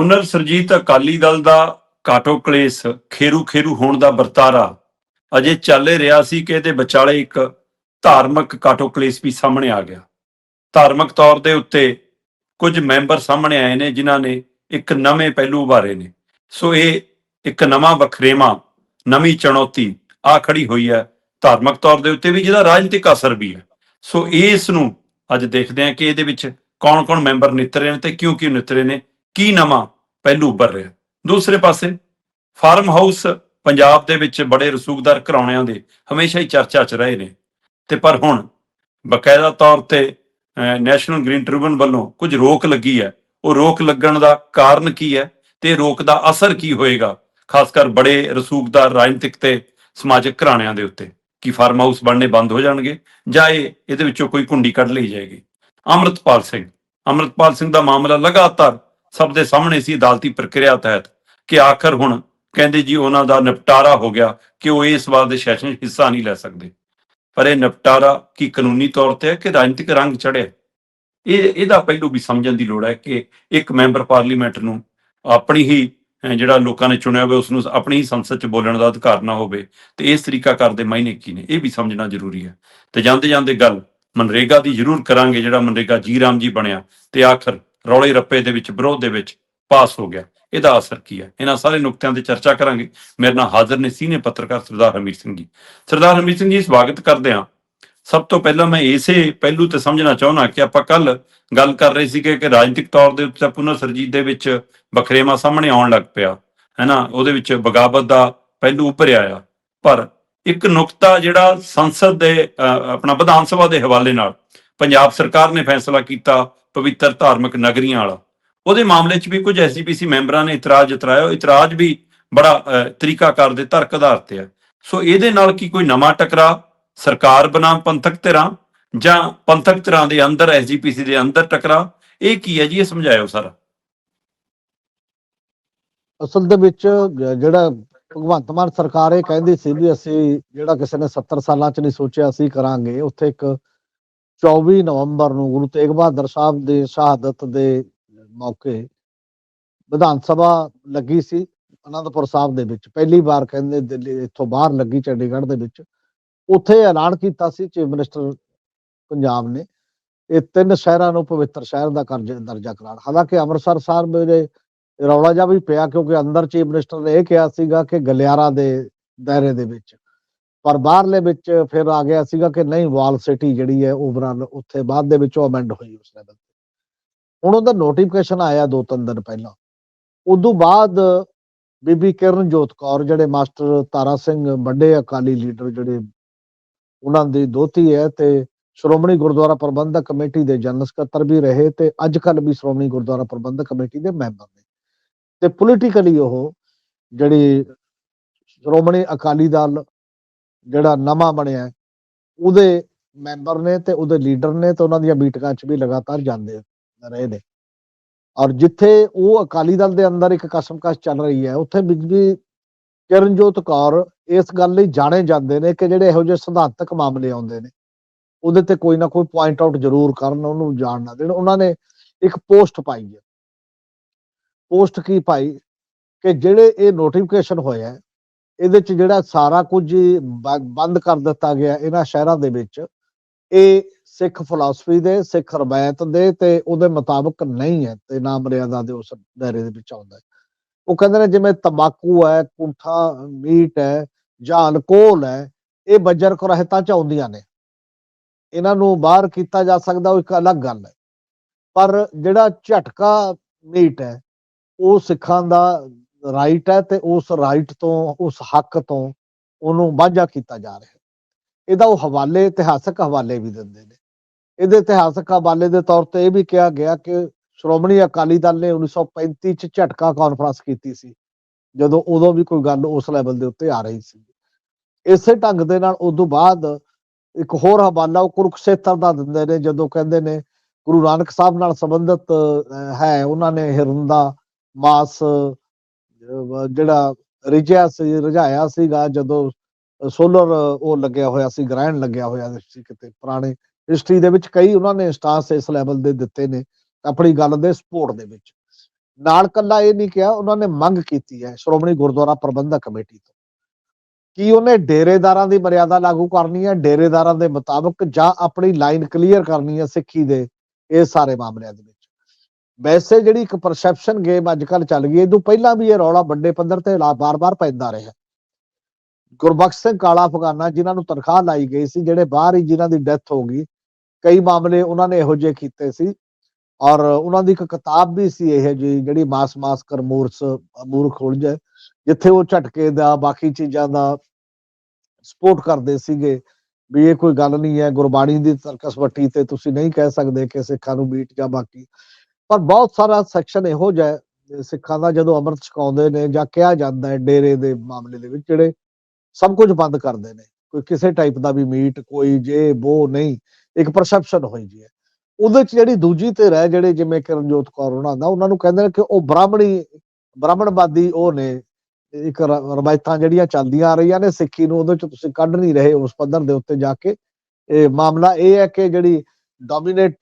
ਪੁਨਰ ਸਰਜੀਤ ਅਕਾਲੀ ਦਲ ਦਾ ਕਾਟੋ ਕਲੇਸ਼ ਖੇਰੂ ਖੇਰੂ ਹੋਣ ਦਾ ਵਰਤਾਰਾ। ਅਜੇ ਚੱਲ ਰਿਹਾ ਸੀ ਕਿ ਇਹਦੇ ਵਿਚਾਲੇ ਇੱਕ ਧਾਰਮਿਕ ਕਾਟੋ ਕਲੇਸ਼ ਵੀ ਸਾਹਮਣੇ ਆ ਗਿਆ। ਧਾਰਮਿਕ ਤੌਰ ਦੇ ਉੱਤੇ ਕੁਝ ਮੈਂਬਰ ਸਾਹਮਣੇ ਆਏ ਨੇ, ਜਿਨ੍ਹਾਂ ਨੇ ਇੱਕ ਨਵੇਂ ਪਹਿਲੂ ਉਭਾਰੇ ਨੇ। ਸੋ ਇਹ ਇੱਕ ਨਵਾਂ ਵਖਰੇਵਾਂ, ਨਵੀਂ ਚੁਣੌਤੀ ਆ ਖੜੀ ਹੋਈ ਹੈ ਧਾਰਮਿਕ ਤੌਰ ਦੇ ਉੱਤੇ ਵੀ, ਜਿਹਦਾ ਰਾਜਨੀਤਿਕ ਅਸਰ ਵੀ ਹੈ। ਸੋ ਇਸ ਨੂੰ ਅੱਜ ਦੇਖਦੇ ਹਾਂ ਕਿ ਇਹਦੇ ਵਿੱਚ ਕੌਣ-ਕੌਣ ਮੈਂਬਰ ਨਿਤਰੇ ਨੇ ਤੇ ਕਿਉਂ ਕਿਉਂ ਨਿਤਰੇ ਨੇ। ਕੀ ਨਵਾਂ ਪਹਿਲੂ ਉੱਭਰ ਰਿਹਾ? ਦੂਸਰੇ ਪਾਸੇ ਫਾਰਮ ਹਾਊਸ ਪੰਜਾਬ ਦੇ ਵਿੱਚ ਬੜੇ ਰਸੂਖਦਾਰ ਘਰਾਣਿਆਂ ਦੇ ਹਮੇਸ਼ਾ ਹੀ ਚਰਚਾ 'ਚ ਰਹੇ ਨੇ। ਤੇ ਪਰ ਹੁਣ ਬਕਾਇਦਾ ਤੌਰ ਤੇ ਨੈਸ਼ਨਲ ਗ੍ਰੀਨ ਟ੍ਰਿਬਿਊਨ ਵੱਲੋਂ ਕੁਝ ਰੋਕ ਲੱਗੀ ਹੈ। ਉਹ ਰੋਕ ਲੱਗਣ ਦਾ ਕਾਰਨ ਕੀ ਹੈ ਤੇ ਰੋਕ ਦਾ ਅਸਰ ਕੀ ਹੋਏਗਾ, ਖਾਸ ਕਰ ਬੜੇ ਰਸੂਖਦਾਰ ਰਾਜਨੀਤਿਕ ਤੇ ਸਮਾਜਿਕ ਘਰਾਣਿਆਂ ਦੇ ਉੱਤੇ? ਕੀ ਫਾਰਮ ਹਾਊਸ ਬਣਨੇ ਬੰਦ ਹੋ ਜਾਣਗੇ ਜਾਂ ਇਹ, ਇਹਦੇ ਵਿੱਚੋਂ ਕੋਈ ਕੁੰਡੀ ਕੱਢ ਲਈ ਜਾਏਗੀ? ਅੰਮ੍ਰਿਤਪਾਲ ਸਿੰਘ ਅੰਮ੍ਰਿਤਪਾਲ ਸਿੰਘ ਦਾ ਮਾਮਲਾ ਲਗਾਤਾਰ ਸਭ ਦੇ ਸਾਹਮਣੇ ਸੀ ਅਦਾਲਤੀ ਪ੍ਰਕਿਰਿਆ ਤਹਿਤ ਕਿ ਆਖਰ ਹੁਣ ਕਹਿੰਦੇ ਜੀ ਉਹਨਾਂ ਦਾ ਨਿਪਟਾਰਾ ਹੋ ਗਿਆ ਕਿ ਉਹ ਇਸ ਵਾਰ ਦੇ ਸੈਸ਼ਨ 'ਚ ਹਿੱਸਾ ਨਹੀਂ ਲੈ ਸਕਦੇ। ਪਰ ਇਹ ਨਿਪਟਾਰਾ ਕੀ ਕਾਨੂੰਨੀ ਤੌਰ ਤੇ ਹੈ ਕਿ ਰਾਜਨੀਤਿਕ ਰੰਗ ਚੜਿਆ ਇਹ, ਇਹਦਾ ਪਹਿਲੂ ਵੀ ਸਮਝਣ ਦੀ ਲੋੜ ਹੈ ਕਿ ਇੱਕ ਮੈਂਬਰ ਪਾਰਲੀਮੈਂਟ ਨੂੰ ਆਪਣੀ ਹੀ ਜਿਹੜਾ ਲੋਕਾਂ ਨੇ ਚੁਣਿਆ ਹੋਵੇ ਉਸ ਨੂੰ ਆਪਣੀ ਹੀ ਸੰਸਦ 'ਚ ਬੋਲਣ ਦਾ ਅਧਿਕਾਰ ਨਾ ਹੋਵੇ, ਤੇ ਇਸ ਤਰੀਕਾ ਕਰਦੇ ਮਾਇਨੇ ਕੀ ਨੇ? ਇਹ ਵੀ ਸਮਝਣਾ ਜ਼ਰੂਰੀ ਹੈ। ਤੇ ਜਾਂਦੇ ਜਾਂਦੇ ਗੱਲ ਮਨਰੇਗਾ ਦੀ ਜ਼ਰੂਰ ਕਰਾਂਗੇ, ਜਿਹੜਾ ਮਨਰੇਗਾ ਜੀ ਰਾਮ ਜੀ ਬਣਿਆ, ਤੇ ਆਖਰ ਰੌਲੇ ਰੱਪੇ ਦੇ ਵਿੱਚ ਵਿਰੋਧ ਦੇ ਵਿੱਚ ਪਾਸ ਹੋ ਗਿਆ। ਇਹਦਾ ਅਸਰ ਕੀ ਹੈ? ਇਹਨਾਂ ਸਾਰੇ ਨੁਕਤਿਆਂ ਤੇ ਚਰਚਾ ਕਰਾਂਗੇ। ਮੇਰੇ ਨਾਲ ਹਾਜ਼ਰ ਨੇ ਸੀਨੀਅਰ ਪੱਤਰਕਾਰ ਸਰਦਾਰ ਹਰਮੀਤ ਸਿੰਘ ਜੀ। ਸਰਦਾਰ ਹਰਮੀਤ ਸਿੰਘ ਜੀ ਸਵਾਗਤ ਕਰਦੇ ਹਾਂ। ਸਭ ਤੋਂ ਪਹਿਲਾਂ ਮੈਂ ਇਸੇ ਪਹਿਲੂ ਤੇ ਸਮਝਣਾ ਚਾਹੁੰਦਾ ਕਿ ਆਪਾਂ ਕੱਲ ਗੱਲ ਕਰ ਰਹੇ ਸੀ ਕਿ ਰਾਜਨੀਤਿਕ ਤੌਰ ਦੇ ਉੱਤੇ ਪੁਨਰ ਸਰਜੀਤ ਦੇ ਵਿੱਚ ਬਖਰੇਵਾ ਸਾਹਮਣੇ ਆਉਣ ਲੱਗ ਪਿਆ। ਹੈਨਾ? ਉਹਦੇ ਵਿੱਚ ਬਗਾਵਤ ਦਾ ਪਹਿਲੂ ਉੱਭਰਿਆ ਆ। ਪਰ ਇੱਕ ਨੁਕਤਾ ਜਿਹੜਾ ਸੰਸਦ ਦੇ ਅ, ਆਪਣਾ ਵਿਧਾਨ ਸਭਾ ਦੇ ਹਵਾਲੇ ਨਾਲ ਪੰਜਾਬ ਸਰਕਾਰ ਨੇ ਫੈਸਲਾ ਕੀਤਾ ਪਵਿੱਤਰ ਧਾਰਮਿਕ ਨਗਰੀਆਂ ਵਾਲਾ। ਉਹਦੇ ਮਾਮਲੇ 'ਚ ਵੀ ਕੁਝ ਐਸਜੀਪੀਸੀ ਮੈਂਬਰਾਂ ਨੇ ਇਤਰਾਜ਼ ਜਤਾਇਆ। ਉਹ ਇਤਰਾਜ਼ ਵੀ ਬੜਾ ਤਰੀਕਾਕਾਰ ਦੇ ਤਰਕ ਆਧਾਰ ਤੇ ਹੈ ਸੋ ਇਹਦੇ ਨਾਲ ਕੀ ਕੋਈ ਨਵਾਂ ਟਕਰਾ ਸਰਕਾਰ ਬਨਾਮ ਪੰਥਕ ਧਿਰਾਂ ਜਾਂ ਪੰਥਕ ਧਿਰਾਂ ਦੇ ਅੰਦਰ ਐਸਜੀਪੀਸੀ ਦੇ ਅੰਦਰ ਟਕਰਾ ਇਹ ਕੀ ਹੈ ਜੀ? ਇਹ ਸਮਝਾਇਓ ਸਾਰਾ। ਅਸਲ ਦੇ ਵਿੱਚ ਜਿਹੜਾ ਭਗਵੰਤ ਮਾਨ ਸਰਕਾਰ ਇਹ ਕਹਿੰਦੀ ਸੀ ਵੀ ਅਸੀਂ ਜਿਹੜਾ ਕਿਸੇ ਨੇ 70 ਸਾਲਾਂ 'ਚ ਨਹੀਂ ਸੋਚਿਆ ਅਸੀਂ ਕਰਾਂਗੇ, ਉੱਥੇ ਇੱਕ 24 ਨਵੰਬਰ ਨੂੰ ਗੁਰੂ ਤੇਗ ਬਹਾਦਰ ਸਾਹਿਬ ਦੀ ਸ਼ਹਾਦਤ ਦੇ ਮੌਕੇ ਵਿਧਾਨ ਸਭਾ ਲੱਗੀ ਸੀ, ਅਨੰਦਪੁਰ ਸਾਹਿਬ ਦੇ ਵਿੱਚ। ਪਹਿਲੀ ਵਾਰ ਕਹਿੰਦੇ ਦਿੱਲੀ ਇੱਥੋਂ ਬਾਹਰ ਲੱਗੀ, ਚੰਡੀਗੜ੍ਹ ਦੇ ਵਿੱਚ। ਉੱਥੇ ਐਲਾਨ ਕੀਤਾ ਸੀ ਚੀਫ ਮਿਨਿਸਟਰ ਪੰਜਾਬ ਨੇ ਇਹ ਤਿੰਨ ਸ਼ਹਿਰਾਂ ਨੂੰ ਪਵਿੱਤਰ ਸ਼ਹਿਰ ਦਾ ਕਰਜ- ਦਰਜਾ ਕਰਾਉਣ। ਹਾਲਾਂਕਿ ਅੰਮ੍ਰਿਤਸਰ ਸਾਹਿਬ ਦੇ ਰੌਲਾ ਜਿਹਾ ਵੀ ਪਿਆ, ਕਿਉਂਕਿ ਅੰਦਰ ਚੀਫ ਮਿਨਿਸਟਰ ਨੇ ਇਹ ਕਿਹਾ ਸੀਗਾ ਕਿ ਗਲਿਆਰਾ ਦੇ ਦਾਇਰੇ ਦੇ ਵਿੱਚ ਪਰ ਬਾਹਰਲੇ ਵਿੱਚ ਫਿਰ ਆ ਗਿਆ ਸੀਗਾ ਕਿ ਨਹੀਂ, ਵਾਲ ਸਿਟੀ ਜਿਹੜੀ ਹੈ ਓਵਰਆਲ ਉੱਥੇ ਬਾਅਦ ਦੇ ਵਿੱਚ ਉਹ ਅਮੈਂਡ ਹੋਈ ਉਸ ਲੈਵਲ ਤੇ। ਹੁਣ ਉਹਦਾ ਨੋਟੀਫਿਕੇਸ਼ਨ ਆਇਆ ਦੋ ਤਿੰਨ ਦਿਨ ਪਹਿਲਾਂ। ਉਦੋਂ ਬਾਅਦ ਬੀਬੀ ਕਿਰਨਜੋਤ ਕੌਰ, ਜਿਹੜੇ ਮਾਸਟਰ ਤਾਰਾ ਸਿੰਘ ਵੱਡੇ ਅਕਾਲੀ ਲੀਡਰ ਜਿਹੜੇ ਉਹਨਾਂ ਦੀ ਦੋਤੀ ਹੈ ਤੇ ਸ਼੍ਰੋਮਣੀ ਗੁਰਦੁਆਰਾ ਪ੍ਰਬੰਧਕ ਕਮੇਟੀ ਦੇ ਜਨਰਲ ਸਕੱਤਰ ਵੀ ਰਹੇ ਤੇ ਅੱਜ ਕੱਲ ਵੀ ਸ਼੍ਰੋਮਣੀ ਗੁਰਦੁਆਰਾ ਪ੍ਰਬੰਧਕ ਕਮੇਟੀ ਦੇ ਮੈਂਬਰ ਨੇ। ਤੇ ਪੋਲੀਟੀਕਲੀ ਉਹ ਜਿਹੜੀ ਸ਼੍ਰੋਮਣੀ ਅਕਾਲੀ ਦਲ ਜਿਹੜਾ ਨਵਾਂ ਬਣਿਆ ਉਹਦੇ ਮੈਂਬਰ ਨੇ ਤੇ ਉਹਦੇ ਲੀਡਰ ਨੇ ਤੇ ਉਹਨਾਂ ਦੀਆਂ ਮੀਟਿੰਗਾਂ 'ਚ ਵੀ ਲਗਾਤਾਰ ਜਾਂਦੇ ਰਹੇ ਨੇ। ਔਰ ਜਿੱਥੇ ਉਹ ਅਕਾਲੀ ਦਲ ਦੇ ਅੰਦਰ ਇੱਕ ਕਸ਼ਮਕਸ਼ ਚੱਲ ਰਹੀ ਹੈ, ਉੱਥੇ ਬੀਬੀ ਕਿਰਨਜੋਤ ਕੌਰ ਇਸ ਗੱਲ ਲਈ ਜਾਣੇ ਜਾਂਦੇ ਨੇ ਕਿ ਜਿਹੜੇ ਇਹੋ ਜਿਹੇ ਸਿਧਾਂਤਕ ਮਾਮਲੇ ਆਉਂਦੇ ਨੇ, ਉਹਦੇ ਤੇ ਕੋਈ ਨਾ ਕੋਈ ਪੁਆਇੰਟ ਆਊਟ ਜ਼ਰੂਰ ਕਰਨ, ਉਹਨੂੰ ਜਾਣ ਨਾ ਦੇਣ। ਉਹਨਾਂ ਨੇ ਇੱਕ ਪੋਸਟ ਪਾਈ ਹੈ। ਪੋਸਟ ਕੀ ਪਾਈ? ਕਿ ਜਿਹੜੇ ਇਹ ਨੋਟੀਫਿਕੇਸ਼ਨ ਹੋਇਆ ਇਹਦੇ ਚ ਜਿਹੜਾ ਸਾਰਾ ਕੁਝ ਬੰਦ ਕਰ ਦਿੱਤਾ ਗਿਆ ਇਹਨਾਂ ਸ਼ਹਿਰਾਂ ਦੇ ਵਿੱਚ, ਇਹ ਸਿੱਖ ਫਿਲਾਸਫੀ ਦੇ, ਸਿੱਖ ਰਵਾਇਤ ਦੇ ਤੇ ਉਹਦੇ ਮੁਤਾਬਕ ਨਹੀਂ ਹੈ ਤੇ ਨਾ ਮਰਿਆਦਾ ਦੇ ਉਸ ਦਾਇਰੇ ਦੇ ਵਿੱਚ ਆਉਂਦਾ ਉਹ ਕਹਿੰਦੇ ਨੇ ਜਿਵੇਂ ਤੰਬਾਕੂ ਹੈ, ਕੁੰਠਾ, ਮੀਟ ਹੈ ਜਾਂ ਅਲਕੋਹਲ ਹੈ, ਇਹ ਬੱਜਰ ਕੁਰਹਿਤਾ ਚ ਆਉਂਦੀਆਂ ਨੇ। ਇਹਨਾਂ ਨੂੰ ਬਾਹਰ ਕੀਤਾ ਜਾ ਸਕਦਾ, ਉਹ ਇੱਕ ਅਲੱਗ ਗੱਲ ਹੈ। ਪਰ ਜਿਹੜਾ ਝਟਕਾ ਮੀਟ ਹੈ, ਉਹ ਸਿੱਖਾਂ ਦਾ ਰਾਈਟ ਹੈ ਤੇ ਉਸ ਰਾਈਟ ਤੋਂ, ਉਸ ਹੱਕ ਤੋਂ ਉਹਨੂੰ ਵਾਝਾ ਕੀਤਾ ਜਾ ਰਿਹਾ ਇਹਦਾ ਉਹ ਹਵਾਲੇ, ਇਤਿਹਾਸਕ ਹਵਾਲੇ ਵੀ ਦਿੰਦੇ ਨੇ। ਇਹਦੇ ਇਤਿਹਾਸਕ ਹਵਾਲੇ ਦੇ ਤੌਰ ਤੇ ਇਹ ਵੀ ਕਿਹਾ ਗਿਆ ਕਿ ਸ਼੍ਰੋਮਣੀ ਅਕਾਲੀ ਦਲ ਨੇ 1935 ਚ ਝਟਕਾ ਕਾਨਫਰੰਸ ਕੀਤੀ ਸੀ, ਜਦੋਂ ਉਦੋਂ ਵੀ ਕੋਈ ਗੱਲ ਉਸ ਲੈਵਲ ਦੇ ਉੱਤੇ ਆ ਰਹੀ ਸੀ। ਇਸੇ ਢੰਗ ਦੇ ਨਾਲ ਉਦੋਂ ਬਾਅਦ ਇੱਕ ਹੋਰ ਹਵਾਲਾ ਉਹ ਕੁਰਕਸੇਤਰ ਦਾ ਦਿੰਦੇ ਨੇ, ਜਦੋਂ ਕਹਿੰਦੇ ਨੇ ਗੁਰੂ ਨਾਨਕ ਸਾਹਿਬ ਨਾਲ ਸੰਬੰਧਿਤ ਹੈ, ਉਹਨਾਂ ਨੇ ਹਿਰਨ ਦਾ ਮਾਸ ਜਿਹੜਾ ਰਿਝਿਆ ਸੀ, ਰਝਾਇਆ ਸੀਗਾ, ਜਦੋਂ ਸੋਲਰ ਉਹ ਲੱਗਿਆ ਹੋਇਆ ਸੀ, ਗ੍ਰਹਿਣ ਲੱਗਿਆ ਹੋਇਆ ਸੀ ਕਿਤੇ ਪੁਰਾਣੇ ਹਿਸਟਰੀ ਦੇ ਵਿੱਚ ਕਈ ਉਹਨਾਂ ਨੇ ਇੰਸਟਾਂਸ ਇਸ ਲੈਵਲ ਦੇ ਦਿੱਤੇ ਨੇ ਆਪਣੀ ਗੱਲ ਦੇ ਸਪੋਰਟ ਦੇ ਵਿੱਚ। ਨਾਲ ਕੱਲਾ ਇਹ ਨਹੀਂ ਕਿਹਾ, ਉਹਨਾਂ ਨੇ ਮੰਗ ਕੀਤੀ ਹੈ ਸ਼੍ਰੋਮਣੀ ਗੁਰਦੁਆਰਾ ਪ੍ਰਬੰਧਕ ਕਮੇਟੀ ਤੋਂ ਕੀ ਉਹਨੇ ਡੇਰੇਦਾਰਾਂ ਦੀ ਮਰਿਆਦਾ ਲਾਗੂ ਕਰਨੀ ਹੈ, ਡੇਰੇਦਾਰਾਂ ਦੇ ਮੁਤਾਬਕ ਜਾਂ ਆਪਣੀ ਲਾਈਨ ਕਲੀਅਰ ਕਰਨੀ ਹੈ ਸਿੱਖੀ ਦੇ ਇਹ ਸਾਰੇ ਮਾਮਲਿਆਂ ਦੇ ਵਿੱਚ। ਵੈਸੇ ਜਿਹੜੀ ਇੱਕ ਪਰਸੈਪਸ਼ਨ ਗੇਮ ਅੱਜ ਕੱਲ ਚੱਲ ਗਈ ਇਹ ਪਹਿਲਾਂ ਵੀ ਇਹ ਰੌਲਾ ਵੱਡੇ ਪੱਧਰ ਤੇ ਬਾਰ-ਬਾਰ ਪੈਂਦਾ ਰਿਹਾ। ਗੁਰਬਖਸ਼ ਸਿੰਘ ਕਾਲਾ ਅਫਗਾਨਾ, ਜਿਨ੍ਹਾਂ ਨੂੰ ਤਨਖਾਹ ਲਾਈ ਗਈ ਸੀ, ਜਿਹੜੇ ਬਾਹਰ ਹੀ ਜਿਨ੍ਹਾਂ ਦੀ ਡੈਥ ਹੋ ਗਈ, ਕਈ ਮਾਮਲੇ ਉਹਨਾਂ ਨੇ ਇਹੋ ਜਿਹੇ ਕੀਤੇ ਸੀ। ਔਰ ਉਹਨਾਂ ਦੀ ਇੱਕ ਕਿਤਾਬ ਵੀ ਸੀ ਇਹ ਜੀ ਜਿਹੜੀ ਮਾਸ ਮਾਸ ਕਰ ਮੂਰਸ, ਮੂਰਖ ਉਲਝ ਜਿੱਥੇ ਉਹ ਝਟਕੇ ਦਾ, ਬਾਕੀ ਚੀਜ਼ਾਂ ਦਾ ਸਪੋਰਟ ਕਰਦੇ ਸੀਗੇ ਵੀ ਇਹ ਕੋਈ ਗੱਲ ਨਹੀਂ ਹੈ, ਗੁਰਬਾਣੀ ਦੀ ਤਰਕਸਵੱਟੀ ਤੇ ਤੁਸੀਂ ਨਹੀਂ ਕਹਿ ਸਕਦੇ ਕਿ ਸਿੱਖਾਂ ਨੂੰ ਬੀਟ ਜਾਂ ਬਾਕੀ। ਪਰ ਬਹੁਤ ਸਾਰਾ ਸੈਕਸ਼ਨ ਇਹੋ ਜਿਹਾ ਹੈ, ਸਿੱਖਾਂ ਦਾ ਜਦੋਂ ਅੰਮ੍ਰਿਤ ਛਕਾਉਂਦੇ ਨੇ ਜਾਂ ਕਿਹਾ ਜਾਂਦਾ ਹੈ ਡੇਰੇ ਦੇ ਮਾਮਲੇ ਦੇ ਵਿੱਚ ਜਿਹੜੇ ਸਭ ਕੁਝ ਬੰਦ ਕਰਦੇ ਨੇ ਕੋਈ ਕਿਸੇ ਟਾਈਪ ਦਾ ਵੀ ਮੀਟ ਕੋਈ ਜੇ ਉਹ ਨਹੀਂ ਇੱਕ ਪਰਸੈਪਸ਼ਨ ਹੋਈ ਜੀ ਹੈ। ਉਹਦੇ ਚ ਜਿਹੜੀ ਦੂਜੀ ਧਿਰ ਹੈ ਜਿਹੜੇ ਜਿਵੇਂ ਕਰਨਜੋਤ ਕੌਰ ਉਹਨਾਂ ਦਾ ਉਹਨਾਂ ਨੂੰ ਕਹਿੰਦੇ ਨੇ ਕਿ ਉਹ ਬ੍ਰਾਹਮਣੀ ਬ੍ਰਾਹਮਣਵਾਦੀ ਉਹ ਨੇ ਇੱਕ ਰਵਾਇਤਾਂ ਜਿਹੜੀਆਂ ਚੱਲਦੀਆਂ ਆ ਰਹੀਆਂ ਨੇ ਸਿੱਖੀ ਨੂੰ ਉਹਦੇ ਚ ਤੁਸੀਂ ਕੱਢ ਨਹੀਂ ਰਹੇ ਉਸ ਪੱਧਰ ਦੇ ਉੱਤੇ ਜਾ ਕੇ। ਇਹ ਮਾਮਲਾ ਇਹ ਹੈ ਕਿ ਜਿਹੜੀ ਡੋਮੀਨੇਟ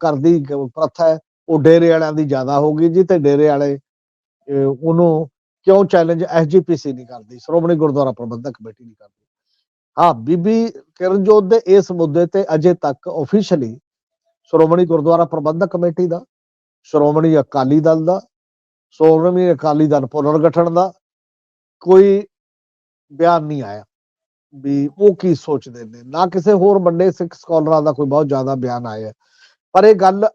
ਕਰਦੀ ਪ੍ਰਥਾ ਹੈ ਉਹ ਡੇਰੇ ਵਾਲਿਆਂ ਦੀ ਜ਼ਿਆਦਾ ਹੋ ਗਈ ਜੀ ਤੇ ਡੇਰੇ ਵਾਲੇ ਉਹਨੂੰ ਕਿਉਂ ਚੈਲੰਜ ਐਸਜੀਪੀਸੀ ਨਹੀਂ ਕਰਦੀ? ਸ਼੍ਰੋਮਣੀ ਗੁਰਦੁਆਰਾ ਪ੍ਰਬੰਧਕ ਕਮੇਟੀ ਨਹੀਂ ਕਰਦੀ। ਹਾਂ, ਬੀਬੀ ਕਿਰਨਜੋਤ ਦੇ ਇਸ ਮੁੱਦੇ ਤੇ ਅਜੇ ਤੱਕ ਆਫੀਸ਼ੀਅਲੀ ਸ਼੍ਰੋਮਣੀ ਗੁਰਦੁਆਰਾ ਪ੍ਰਬੰਧਕ ਕਮੇਟੀ ਦਾ, ਸ਼੍ਰੋਮਣੀ ਅਕਾਲੀ ਦਲ ਦਾ, ਸ਼੍ਰੋਮਣੀ ਅਕਾਲੀ ਦਲ ਪੁਨਰਗਠਨ ਦਾ ਕੋਈ ਬਿਆਨ ਨਹੀਂ ਆਇਆ ਵੀ ਉਹ ਕੀ ਸੋਚਦੇ ਨੇ। ਨਾ ਕਿਸੇ ਹੋਰ ਵੱਡੇ ਸਿੱਖ ਸਕਾਲਰਾਂ ਦਾ ਕੋਈ ਬਹੁਤ ਜ਼ਿਆਦਾ ਬਿਆਨ ਆਇਆ। ਹੈ। ਪਰ ਇਹ ਗੱਲ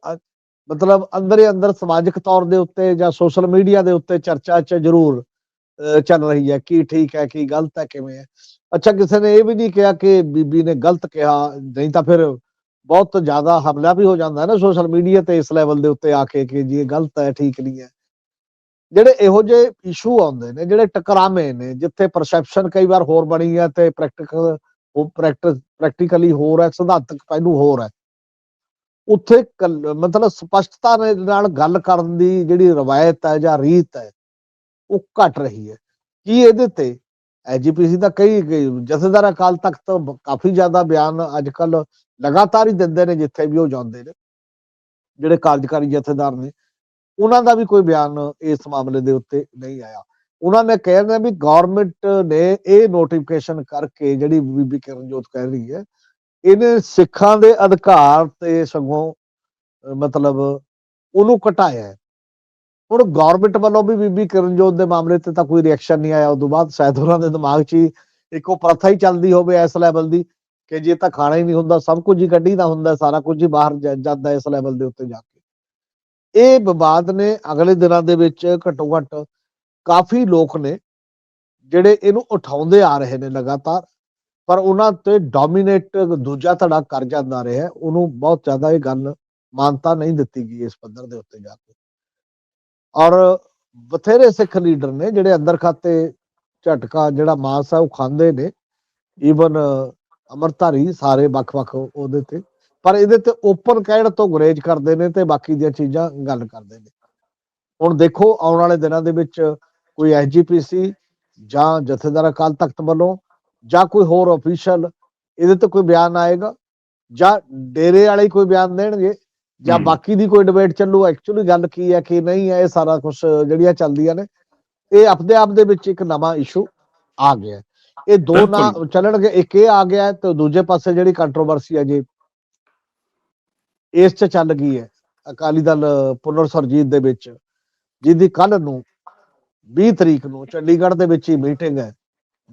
ਮਤਲਬ ਅੰਦਰ ਹੀ ਅੰਦਰ ਸਮਾਜਿਕ ਤੌਰ ਦੇ ਉੱਤੇ ਜਾਂ ਸੋਸ਼ਲ ਮੀਡੀਆ ਦੇ ਉੱਤੇ ਚਰਚਾ 'ਚ ਜ਼ਰੂਰ ਚੱਲ ਰਹੀ ਹੈ ਕੀ ਠੀਕ ਹੈ, ਕੀ ਗਲਤ ਹੈ, ਕਿਵੇਂ ਹੈ। ਅੱਛਾ, ਕਿਸੇ ਨੇ ਇਹ ਵੀ ਨਹੀਂ ਕਿਹਾ ਕਿ ਬੀਬੀ ਨੇ ਗਲਤ ਕਿਹਾ, ਨਹੀਂ ਤਾਂ ਫਿਰ ਬਹੁਤ ਜ਼ਿਆਦਾ ਹਮਲਾ ਵੀ ਹੋ ਜਾਂਦਾ ਹੈ ਨਾ ਸੋਸ਼ਲ ਮੀਡੀਆ ਤੇ ਇਸ ਲੈਵਲ ਦੇ ਉੱਤੇ ਆ ਕੇ ਕਿ ਜੀ ਇਹ ਗਲਤ ਹੈ, ਠੀਕ ਨਹੀਂ ਹੈ। ਜਿਹੜੇ ਇਹੋ ਜਿਹੇ ਇਸ਼ੂ ਆਉਂਦੇ ਨੇ, ਜਿਹੜੇ ਟਕਰਾਵੇਂ ਨੇ, ਜਿੱਥੇ ਪਰਸੈਪਸ਼ਨ ਕਈ ਵਾਰ ਹੋਰ ਬਣੀ ਹੈ ਤੇ ਪ੍ਰੈਕਟੀਕਲ ਉਹ ਪ੍ਰੈਕਟਿਸ ਪ੍ਰੈਕਟੀਕਲੀ ਹੋਰ ਹੈ, ਸਿਧਾਂਤਕ ਪਹਿਲੂ ਹੋਰ ਹੈ। ਉੱਥੇ ਮਤਲਬ ਸਪਸ਼ਟਤਾ ਨਾਲ ਗੱਲ ਕਰਨ ਦੀ ਜਿਹੜੀ ਰਵਾਇਤ ਹੈ ਜਾਂ ਰੀਤ ਹੈ, ਉਹ ਘਟ ਰਹੀ ਹੈ। ਕੀ ਇਹਦੇ ਤੇ? ਐਜੀਪੀਸੀ ਦਾ ਕਈ ਜਥੇਦਾਰ ਅਕਾਲ ਤਖਤ ਕਾਫੀ ਜ਼ਿਆਦਾ ਬਿਆਨ ਅੱਜ ਕੱਲ ਲਗਾਤਾਰ ਹੀ ਦਿੰਦੇ ਨੇ ਜਿੱਥੇ ਵੀ ਉਹ ਜਾਂਦੇ ਨੇ, ਜਿਹੜੇ ਕਾਰਜਕਾਰੀ ਜਥੇਦਾਰ ਨੇ। ਉਹਨਾਂ ਦਾ ਵੀ ਕੋਈ ਬਿਆਨ ਇਸ ਮਾਮਲੇ ਦੇ ਉੱਤੇ ਨਹੀਂ ਆਇਆ। ਉਹਨਾਂ ਨੇ ਕਹਿ ਰਹੇ ਵੀ ਗਵਰਨਮੈਂਟ ਨੇ ਇਹ ਨੋਟੀਫਿਕੇਸ਼ਨ ਕਰਕੇ ਜਿਹੜੀ ਬੀਬੀ ਕਿਰਨਜੋਤ ਕਹਿ ਰਹੀ ਹੈ ਇਹਨੇ ਸਿੱਖਾਂ ਦੇ ਅਧਿਕਾਰ ਤੇ ਸਗੋਂ ਮਤਲਬ ਉਹਨੂੰ ਘਟਾਇਆ ਹੁਣ ਗਵਰਨਮੈਂਟ ਵੱਲੋਂ ਵੀ ਬੀਬੀ ਕਿਰਨਜੋਤ ਦੇ ਮਾਮਲੇ ਤੇ ਤਾਂ ਕੋਈ ਰਿਐਕਸ਼ਨ ਨਹੀਂ ਆਇਆ। ਉਸ ਤੋਂ ਬਾਅਦ ਸ਼ਾਇਦ ਉਹਨਾਂ ਦੇ ਦਿਮਾਗ 'ਚ ਹੀ ਇੱਕ ਉਹ ਪ੍ਰਥਾ ਹੀ ਚੱਲਦੀ ਹੋਵੇ ਇਸ ਲੈਵਲ ਦੀ ਕਿ ਜੇ ਤਾਂ ਖਾਣਾ ਹੀ ਨਹੀਂ ਹੁੰਦਾ, ਸਭ ਕੁਝ ਹੀ ਕੱਢੀ ਦਾ ਹੁੰਦਾ, ਸਾਰਾ ਕੁਝ ਹੀ ਬਾਹਰ ਜਾ- ਜਾਂਦਾ ਇਸ ਲੈਵਲ ਦੇ ਉੱਤੇ ਜਾ ਕੇ। ਇਹ ਵਿਵਾਦ ਨੇ ਅਗਲੇ ਦਿਨਾਂ ਦੇ ਵਿੱਚ ਘੱਟੋ ਘੱਟ ਕਾਫੀ ਲੋਕ ਨੇ ਜਿਹੜੇ ਇਹਨੂੰ ਉਠਾਉਂਦੇ ਆ ਰਹੇ ਨੇ ਲਗਾਤਾਰ। ਪਰ ਉਹਨਾਂ ਤੇ ਡੋਮੀਨੇਟ ਦੂਜਾ ਧੜਾ ਕਰ ਜਾਂਦਾ ਰਿਹਾ ਉਹਨੂੰ ਬਹੁਤ ਜ਼ਿਆਦਾ ਇਹ ਗੱਲ ਮਾਨਤਾ ਨਹੀਂ ਦਿੱਤੀ ਗਈ ਇਸ ਪੱਧਰ ਦੇ ਉੱਤੇ ਜਾ ਕੇ। ਔਰ ਬਥੇਰੇ ਸਿੱਖ ਲੀਡਰ ਨੇ ਜਿਹੜੇ ਅੰਦਰ ਖਾਤੇ ਝਟਕਾ ਜਿਹੜਾ ਮਾਸ ਹੈ ਉਹ ਖਾਂਦੇ ਨੇ ਈਵਨ ਅਮਰਧਾਰੀ ਸਾਰੇ ਵੱਖ-ਵੱਖ ਉਹਦੇ ਤੇ, ਪਰ ਇਹਦੇ ਤੇ ਓਪਨ ਕਹਿਣ ਤੋਂ ਗੁਰੇਜ ਕਰਦੇ ਨੇ ਤੇ ਬਾਕੀ ਦੀਆਂ ਚੀਜ਼ਾਂ ਗੱਲ ਕਰਦੇ ਨੇ। ਹੁਣ ਦੇਖੋ ਆਉਣ ਵਾਲੇ ਦਿਨਾਂ ਦੇ ਵਿੱਚ ਕੋਈ ਐਸਜੀਪੀਸੀ ਜਾਂ ਜਥੇਦਾਰ ਅਕਾਲ ਤਖਤ ਵੱਲੋਂ ਜਾਂ ਕੋਈ ਹੋਰ ਅਫੀਸ਼ੀਅਲ ਇਹਦੇ ਤੇ ਕੋਈ ਬਿਆਨ ਆਏਗਾ ਜਾਂ ਡੇਰੇ ਵਾਲੇ ਕੋਈ ਬਿਆਨ ਦੇਣਗੇ ਜਾਂ। ਬਾਕੀ ਦੀ ਕੋਈ ਡਿਬੇਟ ਚੱਲੂ ਐਕਚੁਅਲੀ ਗੱਲ ਕੀ ਹੈ ਕਿ ਨਹੀਂ ਹੈ ਇਹ ਸਾਰਾ ਕੁਝ ਜਿਹੜੀਆਂ ਚੱਲਦੀਆਂ ਨੇ ਇਹ ਆਪਦੇ ਆਪ ਦੇ ਵਿੱਚ ਇੱਕ ਨਵਾਂ ਇਸ਼ੂ ਆ ਗਿਆ। ਇਹ ਦੋ ਨਾ। ਚੱਲਣਗੇ ਇੱਕ ਇਹ ਆ ਗਿਆ ਤੇ ਦੂਜੇ ਪਾਸੇ ਜਿਹੜੀ ਕੰਟਰੋਵਰਸੀ ਹੈ ਜੀ ਇਸ ਚ ਚੱਲ ਗਈ ਹੈ ਅਕਾਲੀ ਦਲ ਪੁਨਰ ਸਰਜੀਤ ਦੇ ਵਿੱਚ ਜਿਹਦੀ ਕੱਲ ਨੂੰ 20 ਤਰੀਕ ਨੂੰ ਚੰਡੀਗੜ੍ਹ ਦੇ ਵਿੱਚ ਹੀ ਮੀਟਿੰਗ ਹੈ